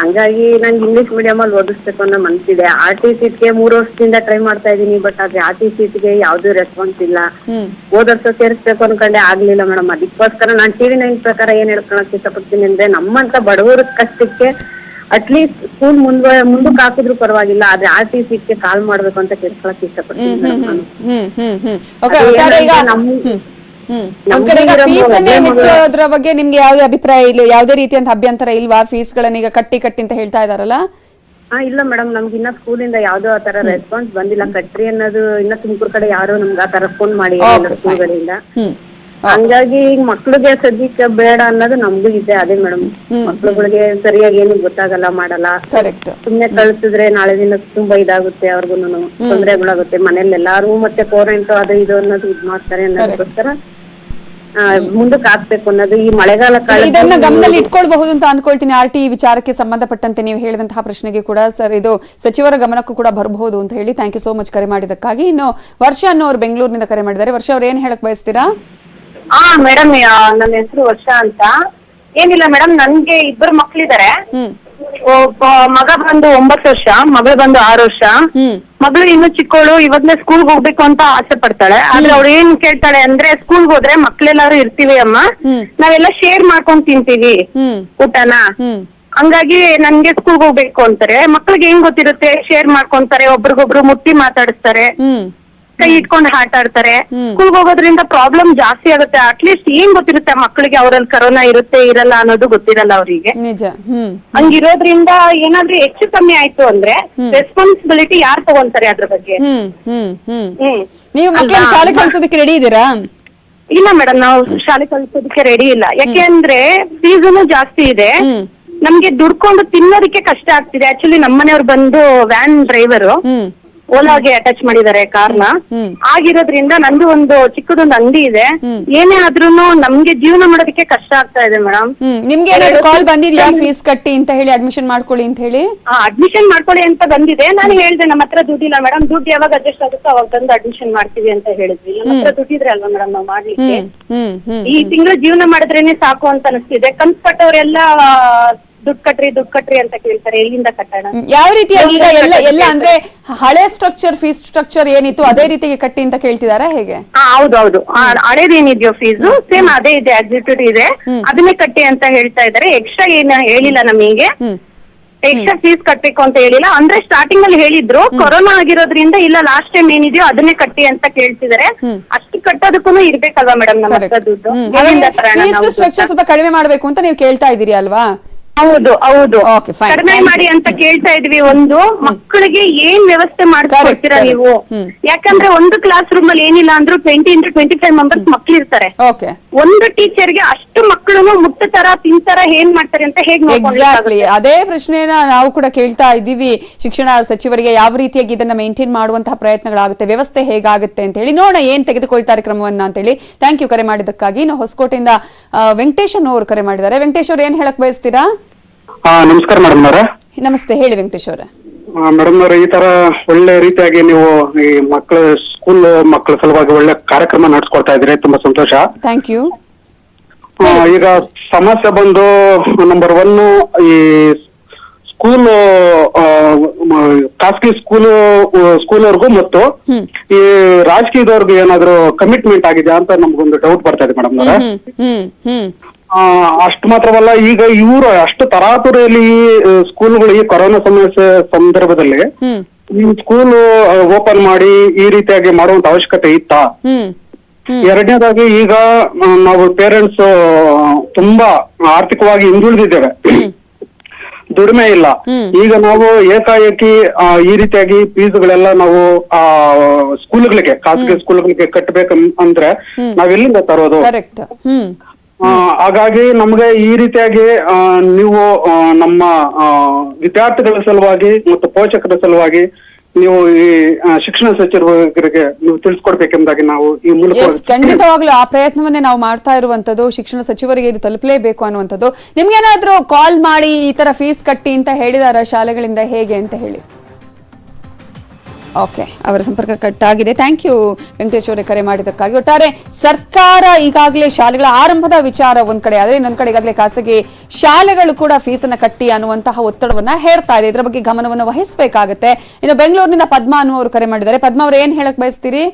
ಹಂಗಾಗಿ ನಂಗೆ ಇಂಗ್ಲಿಷ್ ಮೀಡಿಯಂ ಅಲ್ಲಿ ಓದಿಸ್ಬೇಕು ಅನ್ನೋ ಮನ್ಸಿದೆ. ಆರ್ ಟಿ ಸೀಟ್ಗೆ ಮೂರು ವರ್ಷದಿಂದ ಟ್ರೈ ಮಾಡ್ತಾ ಇದೀನಿ ಬಟ್ ಆದ್ರೆ ಆರ್ ಟಿ ಸೀಟ್ಗೆ ಯಾವ್ದು ರೆಸ್ಪಾನ್ಸ್ ಇಲ್ಲ. ಹೋದ ವರ್ಷ ಸೇರಿಸ್ಬೇಕು ಅನ್ಕೊಂಡೆ ಆಗ್ಲಿಲ್ಲ ಮೇಡಮ್. ಅದಕ್ಕೋಸ್ಕರ ನಾನು ಟಿವಿ ನೈನ್ ಪ್ರಕಾರ ಏನ್ ಹೇಳ್ಕೊಳಕ್ ಇಷ್ಟಪಡ್ತೀನಿ ಅಂದ್ರೆ ನಮ್ಮಂತ ಬಡವರ ಕಷ್ಟಕ್ಕೆ ಅಟ್ಲೀಸ್ಟ್ ಸ್ಕೂಲ್ ಮುಂದ್ ಮುಂದಕ್ಕೆ ಹಾಕಿದ್ರು ಪರವಾಗಿಲ್ಲ ಆದ್ರೆ ಆರ್ ಟಿ ಸೀಟ್ಗೆ ಕಾಲ್ ಮಾಡ್ಬೇಕು ಅಂತ ಕೇಳ್ಕೊಳಕ್ ಇಷ್ಟಪಡ್ತೀನಿ ಒಂದ್ ಕಡೆ ಈಗ ಫೀಸ್ ಅನ್ನೇ ಹೆಚ್ಚೋದ್ರ ಬಗ್ಗೆ ನಿಮ್ಗೆ ಯಾವ್ದೇ ಅಭಿಪ್ರಾಯ ಇಲ್ಲ. ಯಾವುದೇ ರೀತಿಯಂತ ಅಭ್ಯಂತರ ಇಲ್ವಾ? ಫೀಸ್ ಗಳನ್ನ ಈಗ ಕಟ್ಟಿ ಕಟ್ಟಿ ಅಂತ ಹೇಳ್ತಾ ಇದಾರಲ್ಲ? ಹಾ ಇಲ್ಲ ಮೇಡಮ್ ನಮ್ಗೆ ಇನ್ನ ಸ್ಕೂಲಿಂದ ಯಾವ್ದೋ ಆ ತರ ರೆಸ್ಪಾನ್ಸ್ ಬಂದಿಲ್ಲ. ಕಟ್ರಿ ಅನ್ನೋದು ಇನ್ನ ತುಮಕೂರು ಕಡೆ ಯಾರು ನಮ್ಗೆ ಆ ತರ ಫೋನ್ ಮಾಡಿ. ಸ್ಕೂಲ್ಗಳಿಂದ ಹಂಗಾಗಿ ಈಗ ಮಕ್ಳಿಗೆ ಸದ್ಯಕ್ಕೆ ಬೇಡ ಅನ್ನೋದು ನಮ್ಗೂ ಇದೆ ಅದೇ ಮೇಡಮ್ ಮಕ್ಳುಗಳಿಗೆ ಸರಿಯಾಗಿ ಏನು ಗೊತ್ತಾಗಲ್ಲ ಮಾಡಲ್ಲ. ಕರೆಕ್ಟ್ ಸುಮ್ನೆ ಕಳ್ಸಿದ್ರೆ ನಾಳೆ ದಿನ ತುಂಬಾ ಇದಾಗುತ್ತೆ ಅವ್ರಿಗೂನು ತೊಂದರೆಗಳಾಗುತ್ತೆ. ಮನೇಲಿ ಎಲ್ಲಾರು ಮತ್ತೆ ಕೋರೆಂಟ್ ಅದು ಇದು ಅನ್ನೋದು ಇದ್ ಮಾಡ್ತಾರೆ ಅನ್ನೋದಕ್ಕೋಸ್ಕರ ಮುಂದಕ್ಕೆ ಹಾಕ್ಬೇಕು ಅನ್ನೋದು. ಈ ಮಳೆಗಾಲ ಇದನ್ನ ಗಮನದಲ್ಲಿ ಇಟ್ಕೊಳ್ಬಹುದು ಅಂತ ಅನ್ಕೊಳ್ತೀನಿ. ಆರ್ ಟಿ ವಿಚಾರಕ್ಕೆ ಸಂಬಂಧಪಟ್ಟಂತೆ ನೀವು ಹೇಳಿದಂತಹ ಪ್ರಶ್ನೆಗೆ ಕೂಡ ಸರ್ ಇದು ಸಚಿವರ ಗಮನಕ್ಕೂ ಕೂಡ ಬರಬಹುದು ಅಂತ ಹೇಳಿ ಥ್ಯಾಂಕ್ ಯು ಸೋ ಮಚ್ ಕರೆ ಮಾಡಿದಕ್ಕಾಗಿ ಇನ್ನು ವರ್ಷ ಅನ್ನೋರು ಬೆಂಗಳೂರಿನಿಂದ ಕರೆ ಮಾಡಿದ್ದಾರೆ. ವರ್ಷ ಅವ್ರು ಏನ್ ಹೇಳಕ್ ಬಯಸ್ತೀರಾ? ಹಾ ಮೇಡಮ್ ನನ್ನ ಹೆಸರು ವರ್ಷ ಅಂತ. ಏನಿಲ್ಲ ಮೇಡಮ್ ನನ್ಗೆ ಇಬ್ಬರು ಮಕ್ಳಿದಾರೆ. ಹ್ಮ್. ಒಬ್ಬ ಮಗ ಬಂದು ಒಂಬತ್ತು ವರ್ಷ ಮಗಳು ಬಂದು ಆರು ವರ್ಷ. ಹ್ಮ್. ಮಗಳು ಇನ್ನು ಚಿಕ್ಕವಳು ಇವಾಗ್ಲೇ ಸ್ಕೂಲ್ಗೆ ಹೋಗ್ಬೇಕು ಅಂತ ಆಸೆ ಪಡ್ತಾಳೆ. ಆದ್ರೆ ಅವ್ರು ಏನ್ ಕೇಳ್ತಾಳೆ ಅಂದ್ರೆ ಸ್ಕೂಲ್ಗೆ ಹೋದ್ರೆ ಮಕ್ಳೆಲ್ಲಾರು ಇರ್ತೀವಿ ಅಮ್ಮ. ಹ್ಮ್. ನಾವೆಲ್ಲ ಶೇರ್ ಮಾಡ್ಕೊಂಡ್ ತಿಂತೀವಿ ಹ್ಮ್. ಊಟನ. ಹ್ಮ್. ಹಂಗಾಗಿ ನನ್ಗೆ ಸ್ಕೂಲ್ಗೆ ಹೋಗ್ಬೇಕು ಅಂತಾರೆ. ಮಕ್ಳಿಗೆ ಏನ್ ಗೊತ್ತಿರುತ್ತೆ? ಶೇರ್ ಮಾಡ್ಕೊಂತಾರೆ ಒಬ್ರಿಗೊಬ್ರು ಮುಟ್ಟಿ ಮಾತಾಡಿಸ್ತಾರೆ. ಹ್ಮ್. ಕೈ ಇಟ್ಕೊಂಡು ಆಟ ಆಡ್ತಾರೆ. ಸ್ಕೂಲ್ಗೆ ಹೋಗೋದ್ರಿಂದ ಪ್ರಾಬ್ಲಮ್ ಜಾಸ್ತಿ ಆಗುತ್ತೆ. ಅಟ್ಲೀಸ್ಟ್ ಏನ್ ಗೊತ್ತಿರುತ್ತೆ ಮಕ್ಕಳಿಗೆ ಅವರಲ್ಲಿ ಕರೋನಾ ಇರುತ್ತೆ ಇರಲ್ಲ ಅನ್ನೋದು ಗೊತ್ತಿರಲ್ಲ ಅವರಿಗೆ. ನಿಜ. ಹ್ಮ್. ಹಂಗಿರೋದ್ರಿಂದ ಏನಾದ್ರೂ ಹೆಚ್ಚು ಕಮ್ಮಿ ಆಯ್ತು ಅಂದ್ರೆ ರೆಸ್ಪಾನ್ಸಿಬಿಲಿಟಿ ಯಾರು ತಗೊಂತಾರೆ ಅದ್ರ ಬಗ್ಗೆ? ಹ್ಮ್ ಹ್ಮ್ ಹ್ಮ್. ಹ್ಮ್. ನೀವು ಮಕ್ಕಳನ್ನ ಶಾಲೆ ಕಳಿಸೋದಕ್ಕೆ ರೆಡಿ ಇದ್ದೀರಾ ಇಲ್ಲ ಮೇಡಮ್ ನಾವು ಶಾಲೆ ಕಲಿಸೋದಕ್ಕೆ ರೆಡಿ ಇಲ್ಲ. ಯಾಕೆಂದ್ರೆ ಫೀಸನು ಜಾಸ್ತಿ ಇದೆ. ನಮ್ಗೆ ದುಡ್ಕೊಂಡು ತಿನ್ನೋದಕ್ಕೆ ಕಷ್ಟ ಆಗ್ತಿದೆ. ಆಕ್ಚುಲಿ ನಮ್ಮನೆಯವ್ರು ಬಂದು ವ್ಯಾನ್ ಡ್ರೈವರು ಹ್ಮ್. ಓಲಾಗೆ ಅಟ್ಯಾಚ್ ಮಾಡಿದ್ದಾರೆ ಕಾರ್ನ. ಆಗಿರೋದ್ರಿಂದ ನಂದು ಒಂದು ಚಿಕ್ಕದೊಂದು ಅಂಗಡಿ ಇದೆ. ಏನೇ ಆದ್ರೂನು ನಮ್ಗೆ ಜೀವನ ಮಾಡೋದಕ್ಕೆ ಕಷ್ಟ ಆಗ್ತಾ ಇದೆ ಮೇಡಮ್ ನಿಮ್ಗೆ ಕಾಲ್ ಬಂದಿದ್ಯಾ? ಫೀಸ್ ಕಟ್ಟಿ ಅಂತ ಹೇಳಿ ಅಡ್ಮಿಷನ್ ಮಾಡ್ಕೊಳ್ಳಿ ಅಂತ ಹೇಳಿ? ಅಡ್ಮಿಷನ್ ಮಾಡ್ಕೊಳ್ಳಿ ಅಂತ ಬಂದಿದೆ. ನಾನು ಹೇಳಿದೆ ನಮ್ಮ ಹತ್ರ ದುಡ್ಡಿಲ್ಲ ಮೇಡಮ್ ದುಡ್ಡು ಯಾವಾಗ ಅಡ್ಜಸ್ಟ್ ಆಗುತ್ತೋ ಅವಾಗ ಬಂದು ಅಡ್ಮಿಷನ್ ಮಾಡ್ತೀವಿ ಅಂತ ಹೇಳಿದ್ವಿ. ನಮ್ಮ ಹತ್ರ ದುಡ್ಡಿದ್ರೆ ಅಲ್ವಾ ಮೇಡಮ್ ನಾವು ಮಾಡ್ಲಿಕ್ಕೆ? ಈ ತಿಂಗಳು ಜೀವನ ಮಾಡಿದ್ರೇನೆ ಸಾಕು ಅಂತ ಅನಿಸ್ತಿದೆ. ಕಂತ್ ಕಟ್ಟೋರೆಲ್ಲ ದುಡ್ಡು ಕಟ್ರಿ ದುಡ್ಡು ಕಟ್ರಿ ಅಂತ ಕೇಳ್ತಾರೆ ಎಲ್ಲಿಂದ ಕಟ್ಟೋಣ? ಯಾವ ರೀತಿಯಾಗಿ ಈಗ ಎಲ್ಲ ಎಲ್ಲ ಅಂದ್ರೆ ಹಳೆ ಸ್ಟ್ರಕ್ಚರ್ ಫೀಸ್ ಸ್ಟ್ರಕ್ಚರ್ ಏನಿತ್ತು ಅದೇ ರೀತಿಗೆ ಕಟ್ಟಿ ಅಂತ ಕೇಳ್ತಿದಾರಾ ಹೇಗೆ? ಹಾ ಹೌದು ಹೌದು ಹಳೇದೇನಿದೆಯೋ ಫೀಸು ಸೇಮ್ ಅದೇ ಇದೆ ಎಕ್ಸಿಕ್ಯೂಟಿವ್ ಇದೆ. ಅದನ್ನೇ ಕಟ್ಟಿ ಅಂತ ಹೇಳ್ತಾ ಇದ್ದಾರೆ. ಎಕ್ಸ್ಟ್ರಾ ಏನ ಹೇಳಿಲ್ಲ ನಮಗೆ. ಹ್ಮ್. ಎಕ್ಸ್ಟ್ರಾ ಫೀಸ್ ಕಟ್ಟಬೇಕು ಅಂತ ಹೇಳಿಲ್ಲ. ಅಂದ್ರೆ ಸ್ಟಾರ್ಟಿಂಗ್ ಅಲ್ಲಿ ಹೇಳಿದ್ರು ಕೊರೋನಾ ಆಗಿರೋದ್ರಿಂದ ಇಲ್ಲ ಲಾಸ್ಟ್ ಟೈಮ್ ಏನಿದೆಯೋ ಅದನ್ನೇ ಕಟ್ಟಿ ಅಂತ ಕೇಳ್ತಿದಾರೆ ಅಷ್ಟು ಕಟ್ಟೋದಕ್ಕೂ ಇರ್ಬೇಕಲ್ವಾ ಮೇಡಮ್ ನಮ್ಮ ಹತ್ರ ದುಡ್ಡು? ಎಲ್ಲಿಂದ ತರೋಣ ಫೀಸ್ ನಾವು ಸ್ಟ್ರಕ್ಚರ್ ಸ್ವಲ್ಪ ಕಡಿಮೆ ಮಾಡ್ಬೇಕು ಅಂತ ನೀವು ಕೇಳ್ತಾ ಇದೀರಿ ಅಲ್ವಾ? ಹೌದು ಹೌದು. Okay, fine. ಕಡಿಮೆ Thank you. ಮಾಡಿ ಅಂತ ಕೇಳ್ತಾ ಇದ್ವಿ ಒಂದು. ಮಕ್ಕಳಿಗೆ ಏನ್ ವ್ಯವಸ್ಥೆ ಮಾಡ್ಕೊಡ್ತೀರಾ correct. ನೀವು? ಹ್ಮ್. ಯಾಕಂದ್ರೆ ಒಂದು ಕ್ಲಾಸ್ ರೂಮ್ ಅಲ್ಲಿ ಏನಿಲ್ಲ ಅಂದ್ರೂ twenty into twenty five members ಮಕ್ಳು ಇರ್ತಾರೆ ಓಕೆ ಒಂದು ಟೀಚರ್ಗೆ ಅಷ್ಟು ಮಕ್ಕಳು ಮುಟ್ಟತಾರ ತಿಂತಾರ ಏನ್ ಮಾಡ್ತಾರೆ ಅಂತ ಹೇಗ್ ಎಕ್ಸಾಕ್ಟ್ಲಿ ಅದೇ ಪ್ರಶ್ನೆನ ನಾವು ಕೂಡ ಕೇಳ್ತಾ ಇದ್ದೀವಿ. ಶಿಕ್ಷಣ ಸಚಿವರಿಗೆ ಯಾವ ರೀತಿಯಾಗಿ ಇದನ್ನ ಮೇಂಟೈನ್ ಮಾಡುವಂತಹ ಪ್ರಯತ್ನಗಳಾಗುತ್ತೆ? ವ್ಯವಸ್ಥೆ ಹೇಗಾಗುತ್ತೆ ಅಂತ ಹೇಳಿ ನೋಡೋಣ ಏನ್ ತೆಗೆದುಕೊಳ್ತಾರೆ ಕ್ರಮವನ್ನ ಅಂತ ಹೇಳಿ. ಥ್ಯಾಂಕ್ ಯು ಕರೆ ಮಾಡಿದ್ದಕ್ಕಾಗಿ. ನಾವು ಹೊಸಕೋಟೆಯಿಂದ ಆ, ವೆಂಕಟೇಶ್ ಅವರು ಕರೆ ಮಾಡಿದ್ದಾರೆ. ವೆಂಕಟೇಶ್ ಅವ್ರು ಏನ್ ಹೇಳಕ್ ಬಯಸ್ತೀರಾ? ಹಾ ನಮಸ್ಕಾರ ಮೇಡಮ್ ಅವರೇ. ನಮಸ್ತೆ ಹೇಳಿ ವೆಂಕಟೇಶ್ ಅವರೇ. ಮೇಡಮ್ ಅವರೇ ಈ ತರ ಒಳ್ಳೆ ರೀತಿಯಾಗಿ ನೀವು ಈ ಮಕ್ಕಳ ಸ್ಕೂಲ್ ಮಕ್ಕಳ ಸಲುವಾಗಿ ಒಳ್ಳೆ ಕಾರ್ಯಕ್ರಮ ನಡೆಸ್ಕೊಡ್ತಾ ಇದ್ರಿ ತುಂಬಾ ಸಂತೋಷ. ಥ್ಯಾಂಕ್ ಯು ಆ, ಈಗ ಸಮಸ್ಯೆ ಬಂದು ನಂಬರ್ ಒನ್ ಈ ಸ್ಕೂಲ್ ಖಾಸಗಿ ಸ್ಕೂಲ್ ಸ್ಕೂಲ್ವರೆಗೂ ಮತ್ತು ಹ್ಮ್. ಈ ರಾಜಕೀಯದವ್ರಿಗೂ ಏನಾದ್ರು ಕಮಿಟ್ಮೆಂಟ್ ಆಗಿದೆ ಅಂತ ನಮ್ಗೊಂದು ಡೌಟ್ ಬರ್ತಾ ಇದೆ ಮೇಡಮ್ ಅವರೇ. ಹ್ಮ್ ಹ್ಮ್ ಹ್ಮ್ ಆ, ಅಷ್ಟು ಮಾತ್ರವಲ್ಲ ಈಗ ಇವರು ಅಷ್ಟು ತರಾತುರಿಯಲ್ಲಿ ಈ ಸ್ಕೂಲ್ಗಳು ಈ ಕೊರೋನಾ ಸಮಸ್ಯೆ ಸಂದರ್ಭದಲ್ಲಿ ಈ ಸ್ಕೂಲ್ ಓಪನ್ ಮಾಡಿ ಈ ರೀತಿಯಾಗಿ ಮಾಡುವಂತ ಅವಶ್ಯಕತೆ ಇತ್ತಾ? ಎರಡನೇದಾಗಿ ಈಗ ನಾವು ಪೇರೆಂಟ್ಸ್ ತುಂಬಾ ಆರ್ಥಿಕವಾಗಿ ಹಿಂದುಳಿದಿದ್ದೇವೆ. ದುಡಿಮೆ ಇಲ್ಲ. ಈಗ ನಾವು ಏಕಾಏಕಿ ಈ ರೀತಿಯಾಗಿ ಫೀಸ್ಗಳೆಲ್ಲ ನಾವು ಆ ಸ್ಕೂಲ್ಗಳಿಗೆ ಖಾಸಗಿ ಸ್ಕೂಲ್ಗಳಿಗೆ ಕಟ್ಟಬೇಕು ಅಂದ್ರೆ ನಾವೆಲ್ಲಿಂದ ತರೋದು? ಹಾಗಾಗಿ ನಮ್ಗೆ ಈ ರೀತಿಯಾಗಿ ನೀವು ನಮ್ಮ ವಿದ್ಯಾರ್ಥಿಗಳ ಸಲುವಾಗಿ ಮತ್ತು ಪೋಷಕರ ಸಲುವಾಗಿ ನೀವು ಈ ಶಿಕ್ಷಣ ಸಚಿವರಿಗೆ ನೀವು ತಿಳಿಸ್ಕೊಡ್ಬೇಕೆಂಬುದಾಗಿ ನಾವು ಈ ಮೂಲಕ ಖಂಡಿತವಾಗ್ಲೂ ಆ ಪ್ರಯತ್ನವನ್ನೇ ನಾವು ಮಾಡ್ತಾ ಇರುವಂತದ್ದು ಶಿಕ್ಷಣ ಸಚಿವರಿಗೆ ಇದು ತಲುಪಲೇಬೇಕು ಅನ್ನುವಂಥದ್ದು. ನಿಮ್ಗೇನಾದ್ರೂ ಕಾಲ್ ಮಾಡಿ ಈ ತರ ಫೀಸ್ ಕಟ್ಟಿ ಅಂತ ಹೇಳಿದಾರ ಶಾಲೆಗಳಿಂದ ಹೇಗೆ ಅಂತ ಹೇಳಿ? ಓಕೆ ಅವರ ಸಂಪರ್ಕ ಕಟ್ ಆಗಿದೆ ಥ್ಯಾಂಕ್ ಯು ವೆಂಕಟೇಶ್ ಅವರೇ ಕರೆ ಮಾಡಿದ್ದಕ್ಕಾಗಿ. ಒಟ್ಟಾರೆ ಸರ್ಕಾರ ಈಗಾಗಲೇ ಶಾಲೆಗಳ ಆರಂಭದ ವಿಚಾರ ಒಂದ್ ಕಡೆ ಆದ್ರೆ ಇನ್ನೊಂದ್ ಕಡೆ ಈಗಾಗಲೇ ಖಾಸಗಿ ಶಾಲೆಗಳು ಕೂಡ ಫೀಸನ್ನ ಕಟ್ಟಿ ಅನ್ನುವಂತಹ ಒತ್ತಡವನ್ನ ಹೇರ್ತಾ ಇದೆ. ಇದರ ಬಗ್ಗೆ ಗಮನವನ್ನು ವಹಿಸಬೇಕಾಗುತ್ತೆ. ಇನ್ನು ಬೆಂಗಳೂರಿನಿಂದ ಪದ್ಮ ಅನ್ನುವರು ಕರೆ ಮಾಡಿದ್ದಾರೆ. ಪದ್ಮ ಅವರು ಏನ್ ಹೇಳಕ್ ಬಯಸ್ತೀರಿ?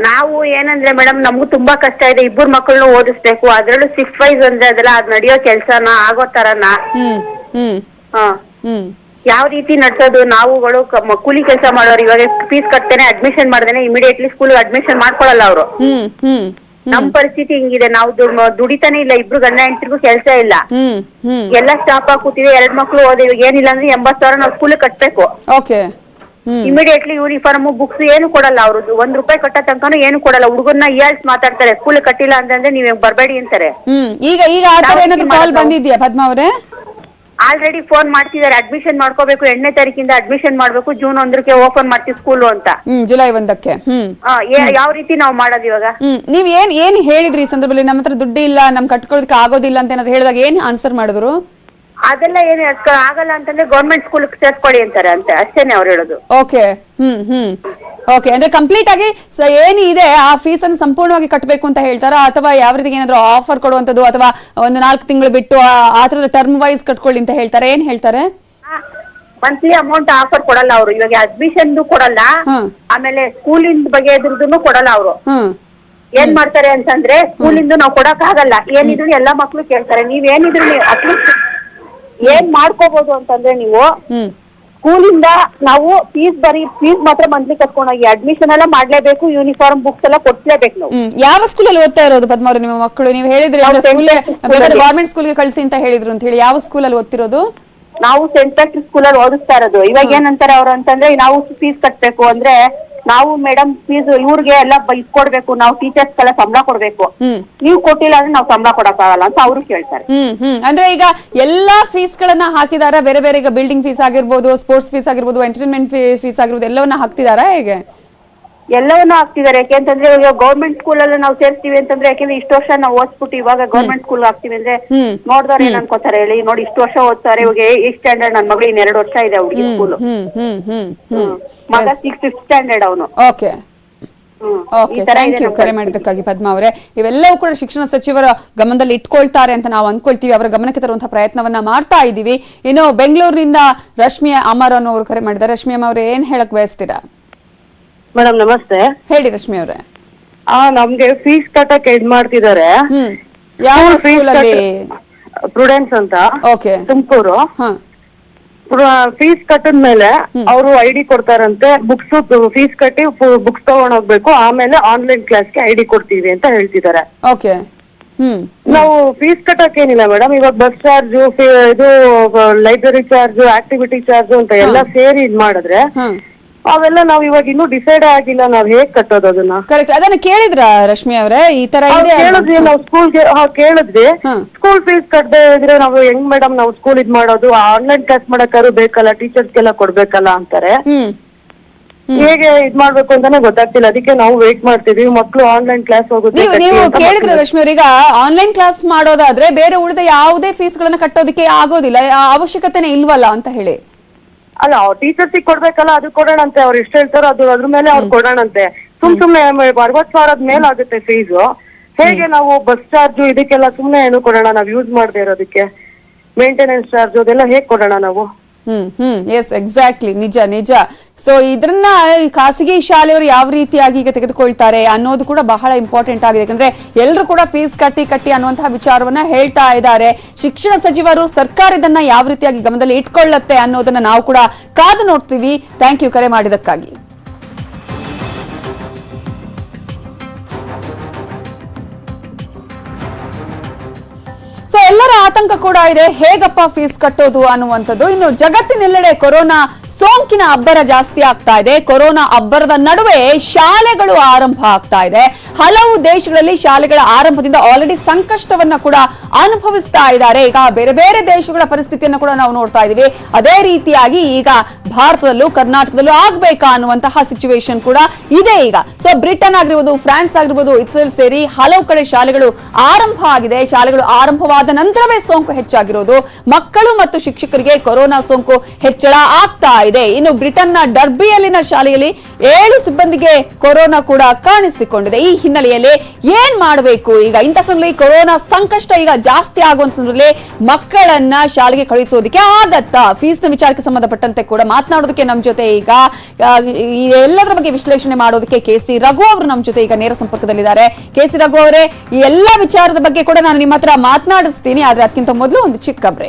ನಾವು ಏನಂದ್ರೆ ಮೇಡಮ್ ನಮಗೂ ತುಂಬಾ ಕಷ್ಟ ಇದೆ. ಇಬ್ಬರು ಮಕ್ಕಳನ್ನು ಓದಿಸ್ಬೇಕು. ಅದ್ರಲ್ಲೂ ಸಿಕ್ಸ್ ವೈಸ್ ಅಂದ್ರೆ ಅದೆಲ್ಲ ಅದ್ ನಡೆಯೋ ಕೆಲ್ಸನ ಆಗೋ ತರನ. ಹ್ಮ್ ಹ್ಮ್. ಹಾ. ಹ್ಮ್. ಯಾವ ರೀತಿ ನಡ್ಸೋದು ನಾವುಗಳು ಕೂಲಿ ಕೆಲಸ ಮಾಡೋರು ಇವಾಗ ಫೀಸ್ ಕಟ್ತೇನೆ ಅಡ್ಮಿಷನ್ ಮಾಡ್ದೇನೆ ಇಮಿಡಿಯೇಟ್ಲಿ ಸ್ಕೂಲ್ ಅಡ್ಮಿಷನ್ ಮಾಡ್ಕೊಳಲ್ಲ ಅವರು. ಹ್ಮ್ ಹ್ಮ್ ನಮ್ ಪರಿಸ್ಥಿತಿ ಹಿಂಗಿದೆ ನಾವು ದು- ದುಡಿತಾನೆ ಇಲ್ಲ ಇಬ್ರು ಗಂಡ ಹೆಂಡತಿಗೂ ಕೆಲಸ ಇಲ್ಲ. ಹ್ಮ್ ಹ್ಮ್. ಎಲ್ಲ ಸ್ಟಾಪ್ ಆಗಿ ಕೂತಿದೆ ಎರಡ್ ಮಕ್ಳು ಓದಿ ಇವಾಗ ಏನಿಲ್ಲ ಅಂದ್ರೆ ಎಂಬತ್ ಸಾವಿರ ನಾವು ಸ್ಕೂಲ್ ಕಟ್ಬೇಕು. Okay. Hmm. Immediately uniform books ಏನು ಕೊಡಲ್ಲ ಅವ್ರದ್ದು ಒಂದ್ ರೂಪಾಯಿ ಕಟ್ಟ ತನಕನೂ ಏನು ಕೊಡಲ್ಲ. ಹುಡುಗನ್ನ ಇಯರ್ಸ್ ಮಾತಾಡ್ತಾರೆ ಸ್ಕೂಲ್ ಕಟ್ಟಿಲ್ಲ ಅಂತಂದ್ರೆ ನೀವ್ ಬರ್ಬೇಡಿ ಅಂತಾರೆ. ಹ್ಮ್. ಈಗ ಈಗ ಆ ತರ ಏನಾದ್ರು ಕಾಲ್ ಮಾಡೋದು? ಬಂದಿದ್ಯಾ ಪದ್ಮಾ ಅವರೇ? ಆಲ್ರೆಡಿ ಫೋನ್ ಮಾಡ್ತಿದ್ದಾರೆ ಅಡ್ಮಿಷನ್ ಮಾಡ್ಕೋಬೇಕು ಎಂಟನೇ ತಾರೀಕಿಂದ ಅಡ್ಮಿಷನ್ ಮಾಡ್ಬೇಕು ಜೂನ್ ಒಂದಕ್ಕೆ ಓಪನ್ ಮಾಡ್ತೀವಿ ಸ್ಕೂಲ್ ಅಂತ. ಹ್ಮ್ ಜುಲೈ ಒಂದಕ್ಕೆ. ಹ್ಮ್ ಆ, ಏ- ಯಾವ ರೀತಿ ನಾವು ಮಾಡೋದು ಇವಾಗ? ಹ್ಮ್ ನೀವ್ ಏನ್ ಏನ್ ಹೇಳಿದ್ರಿ ಈ ಸಂದರ್ಭದಲ್ಲಿ? ನಮ್ಮ ಹತ್ರ ದುಡ್ಡು ಇಲ್ಲ ನಮ್ ಕಟ್ಕೊಳ್ಳೋದಕ್ಕೆ ಆಗೋದಿಲ್ಲ ಅಂತ ಏನಾದ್ರು ಹೇಳಿದಾಗ ಏನ್ ಆನ್ಸರ್ ಮಾಡಿದ್ರು? ಅದೆಲ್ಲ ಏನು ಅದ್ಕ ಆಗಲ್ಲ ಅಂತಂದ್ರೆ ಗೌರ್ಮೆಂಟ್ ಸ್ಕೂಲ್ ಸೇರ್ಸ್ಕೊಳ್ಳಿ ಅಂತಾರೆ ಅಂತ. ಅಷ್ಟೇನೆ ಅವ್ರು ಹೇಳೋದು. Okay hmm hmm. ಓಕೆ ಅಂದ್ರೆ ಕಂಪ್ಲೀಟ್ ಆಗಿ ಸ- ಏನು ಇದೆ ಆ ಫೀಸ್ ಅನ್ನು ಸಂಪೂರ್ಣವಾಗಿ ಕಟ್ಟಬೇಕು ಅಂತ ಹೇಳ್ತಾರಾ? ಅಥವಾ ಯಾವ ರೀತಿ ಏನಾದ್ರು ಆಫರ್ ಕೊಡುವಂತದ್ದು ಅಥವಾ ಒಂದು ನಾಲ್ಕು ತಿಂಗಳು ಬಿಟ್ಟು ಆ- ಆ ತರದ ಟರ್ಮ್ ವೈಸ್ ಕಟ್ಕೊಳ್ಳಿ ಅಂತ ಹೇಳ್ತಾರೆ? ಏನ್ ಹೇಳ್ತಾರೆ? ಮಂತ್ಲಿ ಅಮೌಂಟ್ ಆಫರ್ ಕೊಡಲ್ಲ ಅವರು. ಇವಾಗ ಅಡ್ಮಿಷನ್ ಕೊಡಲ್ಲ ಹ್ಮ್. ಆಮೇಲೆ ಸ್ಕೂಲಿಂದ ಬಗ್ಗೆ ಇದ್ರದ್ದು ಕೊಡಲ್ಲ ಅವರು. ಹ್ಮ್ ಏನ್ ಮಾಡ್ತಾರೆ ಅಂತಂದ್ರೆ ಸ್ಕೂಲಿಂದ ನಾವು ಕೊಡಕ್ ಆಗಲ್ಲ ಏನಿದ್ರು ಎಲ್ಲಾ ಮಕ್ಳು ಕೇಳ್ತಾರೆ. ನೀವ್ ಏನಿದ್ರು ಅಟ್ಲೀಸ್ಟ್ ಏನ್ ಮಾಡ್ಕೋಬಹುದು ಅಂತಂದ್ರೆ ನೀವು ಸ್ಕೂಲಿಂದ ನಾವು ಫೀಸ್ ಬರೀ ಫೀಸ್ ಮಾತ್ರ ಮಂತ್ಲಿ ಕಟ್ಕೊಂಡೋಗಿ ಅಡ್ಮಿಷನ್ ಎಲ್ಲ ಮಾಡ್ಲೇಬೇಕು ಯೂನಿಫಾರ್ಮ್ ಬುಕ್ಸ್ ಎಲ್ಲ ಕೊಡ್ಲೇಬೇಕು ನಾವು. ಯಾವ ಸ್ಕೂಲ್ ಅಲ್ಲಿ ಓದ್ತಾ ಇರೋದು ಪದ್ಮ ಅವ್ರೆ ನಿಮ್ಮ ಮಕ್ಕಳು? ನೀವು ಹೇಳಿದ್ರೆ ಸ್ಕೂಲ್ ಅಲ್ಲಿ. ಗವರ್ಮೆಂಟ್ ಸ್ಕೂಲ್ಗೆ ಕಳಿಸಿ ಅಂತ ಹೇಳಿದ್ರು ಅಂತ ಹೇಳಿ. ಯಾವ ಸ್ಕೂಲಲ್ಲಿ ಓದ್ತಿರೋದು? ನಾವು ಸೆಂಟ್ ಪ್ಯಾಟ್ರಿಕ್ ಸ್ಕೂಲಲ್ಲಿ ಓದಿಸ್ತಾ ಇರೋದು. ಇವಾಗ ಏನಂತಾರೆ ಅವ್ರು ಅಂತಂದ್ರೆ ನಾವು ಫೀಸ್ ಕಟ್ಬೇಕು ಅಂದ್ರೆ ನಾವು ಮೇಡಮ್ ಫೀಸ್ ಇವ್ರಿಗೆ ಎಲ್ಲ ಬ- ಇದ್ ಕೊಡ್ಬೇಕು. ನಾವು ಟೀಚರ್ಸ್ ಎಲ್ಲ ಸಂಬಳ ಕೊಡ್ಬೇಕು. ಹ್ಮ್. ನೀವು ಕೊಟ್ಟಿಲ್ಲ ಅಂದ್ರೆ ನಾವು ಸಂಬಳ ಕೊಡಕ್ಕಾಗಲ್ಲ ಅಂತ ಅವರು ಕೇಳ್ತಾರೆ. ಹ್ಮ್ ಹ್ಮ್. ಅಂದ್ರೆ ಈಗ ಎಲ್ಲಾ ಫೀಸ್ ಗಳನ್ನ ಹಾಕಿದಾರ? ಬೇರೆ ಬೇರೆ ಈಗ ಬಿಲ್ಡಿಂಗ್ ಫೀಸ್ ಆಗಿರ್ಬೋದು ಸ್ಪೋರ್ಟ್ಸ್ ಫೀಸ್ ಆಗಿರ್ಬೋದು ಎಂಟರ್ಟೈನ್ಮೆಂಟ್ ಫೀಸ್ ಆಗಿರ್ಬೋದು ಎಲ್ಲವನ್ನ ಹಾಕ್ತಿದಾರಾ ಹೇಗೆ? ಎಲ್ಲವನ್ನೂ ಹಾಕ್ತಿದ್ದಾರೆ. ಯಾಕೆಂತಂದ್ರೆ ಇವಾಗ ಗೌರ್ಮೆಂಟ್ ಸ್ಕೂಲ್ ಅಲ್ಲ ನಾವು ಸೇರ್ತೀವಿ ಅಂತಂದ್ರೆ ಯಾಕೆಂದ್ರೆ ಇಷ್ಟು ವರ್ಷ ನಾವು ಓದ್ಬಿಟ್ಟು ಇವಾಗ ಗೌರ್ಮೆಂಟ್ ಸ್ಕೂಲ್ ಹಾಕ್ತಿವಿ ಅಂದ್ರೆ ನೋಡ್ದಾರೆ ನೋಡ್ದವ್ರು ಏನ್ ಅನ್ಕೋತಾರೆ ಹೇಳಿ? ನೋಡಿ ಇಷ್ಟು ವರ್ಷ ಓದ್ತಾರೆ ಇವಾಗ ಏಟ್ ಸ್ಟ್ಯಾಂಡರ್ಡ್ ನನ್ ಮಗಳು ಇನ್ನೆರಡು ವರ್ಷ ಇದೆ ಹುಡುಗಿ ಸ್ಕೂಲ್ ಮಗ ಸಿಕ್ಸ್ ಫಿಫ್ತ್ ಸ್ಟ್ಯಾಂಡರ್ಡ್ ಅವನು. ಓಕೆ ಓಕೆ ಥ್ಯಾಂಕ್ ಯು ಕರೆ. ಮಾಡಿದ್ದಕ್ಕಾಗಿ ಪದ್ಮ ಅವರೇ. ಇವೆಲ್ಲವೂ ಕೂಡ ಶಿಕ್ಷಣ ಸಚಿವರ ಗಮನದಲ್ಲಿ ಇಟ್ಕೊಳ್ತಾರೆ ಅಂತ ನಾವು ಅನ್ಕೊಳ್ತೀವಿ. ಅವರ ಗಮನಕ್ಕೆ ತರುವಂತಹ ಪ್ರಯತ್ನವನ್ನ ಮಾಡ್ತಾ ಇದೀವಿ. ಇನ್ನು ಬೆಂಗಳೂರಿನಿಂದ ರಶ್ಮಿ ಅಮರ್ ಅನ್ನೋರು ಕರೆ ಮಾಡಿದ್ದಾರೆ. ರಶ್ಮಿ ಅಮ್ಮ ಅವ್ರೆ ಏನ್ ಹೇಳಕ್ ಬಯಸ್ತೀರಾ? ಮೇಡಮ್ ನಮಸ್ತೆ. ಹೇಳಿ ರಶ್ಮಿ ಅವ್ರೆ. ಆ ನಮ್ಗೆ ಫೀಸ್ ಕಟ್ಟಕ್ಕೆ ಇದ್ ಮಾಡ್ತಿದ್ದಾರೆ ಹ್ಮ್. ಯಾವ ಸ್ಕೂಲ್ ಅಲ್ಲಿ ಪ್ರುಡೆನ್ಸ್ ಅಂತ. ಓಕೆ. ತುಮಕೂರು. ಫೀಸ್ ಫೀಸ್ ಕಟ್ಟಿದ್ಮೇಲೆ ಅವರು ಐ ಡಿ ಕೊಡ್ತಾರಂತೆ. ಬುಕ್ಸ್ ಫೀಸ್ ಕಟ್ಟಿ ಬುಕ್ಸ್ ತಗೊಂಡ್ ಹೋಗ್ಬೇಕು ಆಮೇಲೆ ಆನ್ಲೈನ್ ಕ್ಲಾಸ್ಗೆ ಐ ಡಿ ಕೊಡ್ತೀವಿ ಅಂತ ಹೇಳ್ತಿದ್ದಾರೆ ಓಕೆ. ಹ್ಮ್. ನಾವು ಫೀಸ್ ಕಟ್ಟಕ್ ಏನಿಲ್ಲ ಮೇಡಮ್. ಇವಾಗ ಬಸ್ ಚಾರ್ಜ್ ಇದು ಲೈಬ್ರರಿ ಚಾರ್ಜ್ ಆಕ್ಟಿವಿಟಿ ಚಾರ್ಜ್ ಅಂತ ಎಲ್ಲ ಸೇರಿ ಇದ್ ಮಾಡಿದ್ರೆ ಅವೆಲ್ಲ ನಾವ್ ಇವಾಗ ಇನ್ನೂ ಡಿಸೈಡ್ ಆಗಿಲ್ಲ ನಾವ್ ಹೇಗ್ ಕಟ್ಟೋದು ಅದನ್ನ. ಕರೆಕ್ಟ್ ಅದನ್ನ ಕೇಳಿದ್ರ ರಶ್ಮಿ ಅವರೇ? ಈ ತರ ನಾವ್ ಇದೆ? ಕೇಳಿದ್ವಿ ನಾವು ಸ್ಕೂಲ್ಗೆ ಕೇಳಿದ್ವಿ. ಸ್ಕೂಲ್ ಫೀಸ್ ಕಟ್ಟದೆ ಇದ್ರೆ ನಾವು ಹೆಂಗ್ ಮೇಡಮ್ ನಾವು ಸ್ಕೂಲ್ ಇದ್ ಮಾಡೋದು? ಆನ್ಲೈನ್ ಕ್ಲಾಸ್ ಮಾಡಕ್ಕಾದ್ರು ಬೇಕಲ್ಲ ಟೀಚರ್ಸ್ಗೆಲ್ಲ ಕೊಡ್ಬೇಕಲ್ಲ ಅಂತಾರೆ. ಹ್ಮ್. ಹೇಗೆ ಇದ್ ಮಾಡ್ಬೇಕು ಅಂತಾನೆ ಗೊತ್ತಾಗ್ತಿಲ್ಲ. ಅದಕ್ಕೆ ನಾವು ವೇಟ್ ಮಾಡ್ತಿದೀವಿ ಮಕ್ಳು ಆನ್ಲೈನ್ ಕ್ಲಾಸ್ ಹೋಗುತ್ತೆ ನೀವು ಕಟ್ಟಿ ನೀವು ಅಂತ ಕೇಳಿದ್ರ ಮಕ್ಳು- ರಶ್ಮಿ ಅವ್ರೀಗ ಆನ್ಲೈನ್ ಕ್ಲಾಸ್ ಮಾಡೋದಾದ್ರೆ ಬೇರೆ ಉಳಿದ ಯಾವುದೇ ಫೀಸ್ ಗಳನ್ನ ಕಟ್ಟೋದಕ್ಕೆ ಆಗೋದಿಲ್ಲ. ಆ ಅವಶ್ಯಕತೆನೇ ಇಲ್ವಲ್ಲ ಅಂತ ಹೇಳಿ. ಅಲ್ಲ ಟೀಚರ್ಸಿಗೆ ಕೊಡ್ಬೇಕಲ್ಲ ಅದು ಕೊಡೋಣಂತೆ. ಅವ್ರು ಎಷ್ಟು ಹೇಳ್ತಾರೋ ಅದು ಅದ್ರ ಮೇಲೆ ಅವ್ರು ಕೊಡೋಣಂತೆ. ಸುಮ್ ಸುಮ್ನೆ ಅರವತ್ ಸಾವಿರದ ಮೇಲಾಗುತ್ತೆ ಫೀಸು ಹೇಗೆ ನಾವು ಬಸ್ ಚಾರ್ಜ್ ಇದಕ್ಕೆಲ್ಲ ಸುಮ್ನೆ ಏನು ಕೊಡೋಣ? ನಾವು ಯೂಸ್ ಮಾಡದೆ ಇರೋದಕ್ಕೆ. ಮೇಂಟೆನೆನ್ಸ್ ಚಾರ್ಜ್ ಅದೆಲ್ಲ ಹೇಗ್ ಕೊಡೋಣ ನಾವು? ಹ್ಮ್ ಹ್ಮ್. ಎಸ್ ಎಕ್ಸಾಕ್ಟ್ಲಿ ನಿಜ ನಿಜ. ಸೊ ಇದನ್ನ ಖಾಸಗಿ ಶಾಲೆಯವರು ಯಾವ ರೀತಿಯಾಗಿ ಈಗ ತೆಗೆದುಕೊಳ್ತಾರೆ ಅನ್ನೋದು ಕೂಡ ಬಹಳ ಇಂಪಾರ್ಟೆಂಟ್ ಆಗಿದೆ. ಯಾಕಂದ್ರೆ ಎಲ್ಲರೂ ಕೂಡ ಫೀಸ್ ಕಟ್ಟಿ ಕಟ್ಟಿ ಅನ್ನುವಂತಹ ವಿಚಾರವನ್ನ ಹೇಳ್ತಾ ಇದ್ದಾರೆ. ಶಿಕ್ಷಣ ಸಚಿವರು ಸರ್ಕಾರ ಇದನ್ನ ಯಾವ ರೀತಿಯಾಗಿ ಗಮನದಲ್ಲಿ ಇಟ್ಕೊಳ್ಳತ್ತೆ ಅನ್ನೋದನ್ನ ನಾವು ಕೂಡ ಕಾದು ನೋಡ್ತೀವಿ. ಥ್ಯಾಂಕ್ ಯು ಕರೆ ಮಾಡಿದಕ್ಕಾಗಿ ಸೊ ಎಲ್ಲರ ಆತಂಕ ಕೂಡ ಇದೆ. ಹೇಗಪ್ಪ ಫೀಸ್ ಕಟ್ಟೋದು ಅನ್ನುವಂಥದ್ದು. ಇನ್ನು ಜಗತ್ತಿನೆಲ್ಲೆಡೆ ಕೊರೋನಾ ಸೋಂಕಿನ ಅಬ್ಬರ ಜಾಸ್ತಿ ಆಗ್ತಾ ಇದೆ. ಕೊರೋನಾ ಅಬ್ಬರದ ನಡುವೆ ಶಾಲೆಗಳು ಆರಂಭ ಆಗ್ತಾ ಇದೆ. ಹಲವು ದೇಶಗಳಲ್ಲಿ ಶಾಲೆಗಳ ಆರಂಭದಿಂದ ಆಲ್ರೆಡಿ ಸಂಕಷ್ಟವನ್ನ ಕೂಡ ಅನುಭವಿಸ್ತಾ ಇದ್ದಾರೆ. ಈಗ ಬೇರೆ ಬೇರೆ ದೇಶಗಳ ಪರಿಸ್ಥಿತಿಯನ್ನು ಕೂಡ ನಾವು ನೋಡ್ತಾ ಇದೀವಿ ಅದೇ ರೀತಿಯಾಗಿ ಈಗ ಭಾರತದಲ್ಲೂ, ಕರ್ನಾಟಕದಲ್ಲೂ ಆಗ್ಬೇಕಾ ಅನ್ನುವಂತಹ ಸಿಚುವೇಶನ್ ಕೂಡ ಇದೆ ಈಗ. ಸೊ ಬ್ರಿಟನ್ ಆಗಿರ್ಬೋದು, ಫ್ರಾನ್ಸ್ ಆಗಿರ್ಬೋದು, ಇಸ್ರೇಲ್ ಸೇರಿ ಹಲವು ಕಡೆ ಶಾಲೆಗಳು ಆರಂಭ ಆಗಿದೆ. ಶಾಲೆಗಳು ಆರಂಭವಾದ ನಂತರವೇ ಸೋಂಕು ಹೆಚ್ಚಾಗಿರೋದು. ಮಕ್ಕಳು ಮತ್ತು ಶಿಕ್ಷಕರಿಗೆ ಕೊರೋನಾ ಸೋಂಕು ಹೆಚ್ಚಳ ಆಗ್ತಾ ಇದೆ. ಇನ್ನು ಬ್ರಿಟನ್ನ ಡರ್ಬಿಯಲ್ಲಿನ ಶಾಲೆಯಲ್ಲಿ ಏಳು ಸಿಬ್ಬಂದಿಗೆ ಕೊರೋನಾ ಕೂಡ ಕಾಣಿಸಿಕೊಂಡಿದೆ. ಈ ಹಿನ್ನೆಲೆಯಲ್ಲಿ ಏನ್ ಮಾಡಬೇಕು? ಈಗ ಇಂಥ ಸಂದರ್ಭದಲ್ಲಿ ಕೊರೋನಾ ಸಂಕಷ್ಟ ಈಗ ಜಾಸ್ತಿ ಆಗುವಂತ ಸಂದರ್ಭದಲ್ಲಿ ಮಕ್ಕಳನ್ನ ಶಾಲೆಗೆ ಕಳುಹಿಸೋದಕ್ಕೆ ಆಗತ್ತಾ ಫೀಸ್ನ ವಿಚಾರಕ್ಕೆ ಸಂಬಂಧಪಟ್ಟಂತೆ ಕೂಡ ಮಾತನಾಡೋದಕ್ಕೆ ನಮ್ಮ ಜೊತೆ ಈಗ ಎಲ್ಲದರ ಬಗ್ಗೆ ವಿಶ್ಲೇಷಣೆ ಮಾಡೋದಕ್ಕೆ ಕೆ ಸಿ ರಘು ಅವರು ನಮ್ಮ ಜೊತೆ ಈಗ ನೇರ ಸಂಪರ್ಕದಲ್ಲಿದ್ದಾರೆ. ಕೆ ಸಿ ರಘು ಅವರೇ, ಈ ಎಲ್ಲ ವಿಚಾರದ ಬಗ್ಗೆ ಕೂಡ ನಾನು ನಿಮ್ಮ ಹತ್ರ ಮಾತನಾಡಿಸ್ತೀನಿ ಆದ್ರೆ ಅದಕ್ಕಿಂತ ಮೊದಲು ಒಂದು ಚಿಕ್ಕ ಬ್ರೇಕ್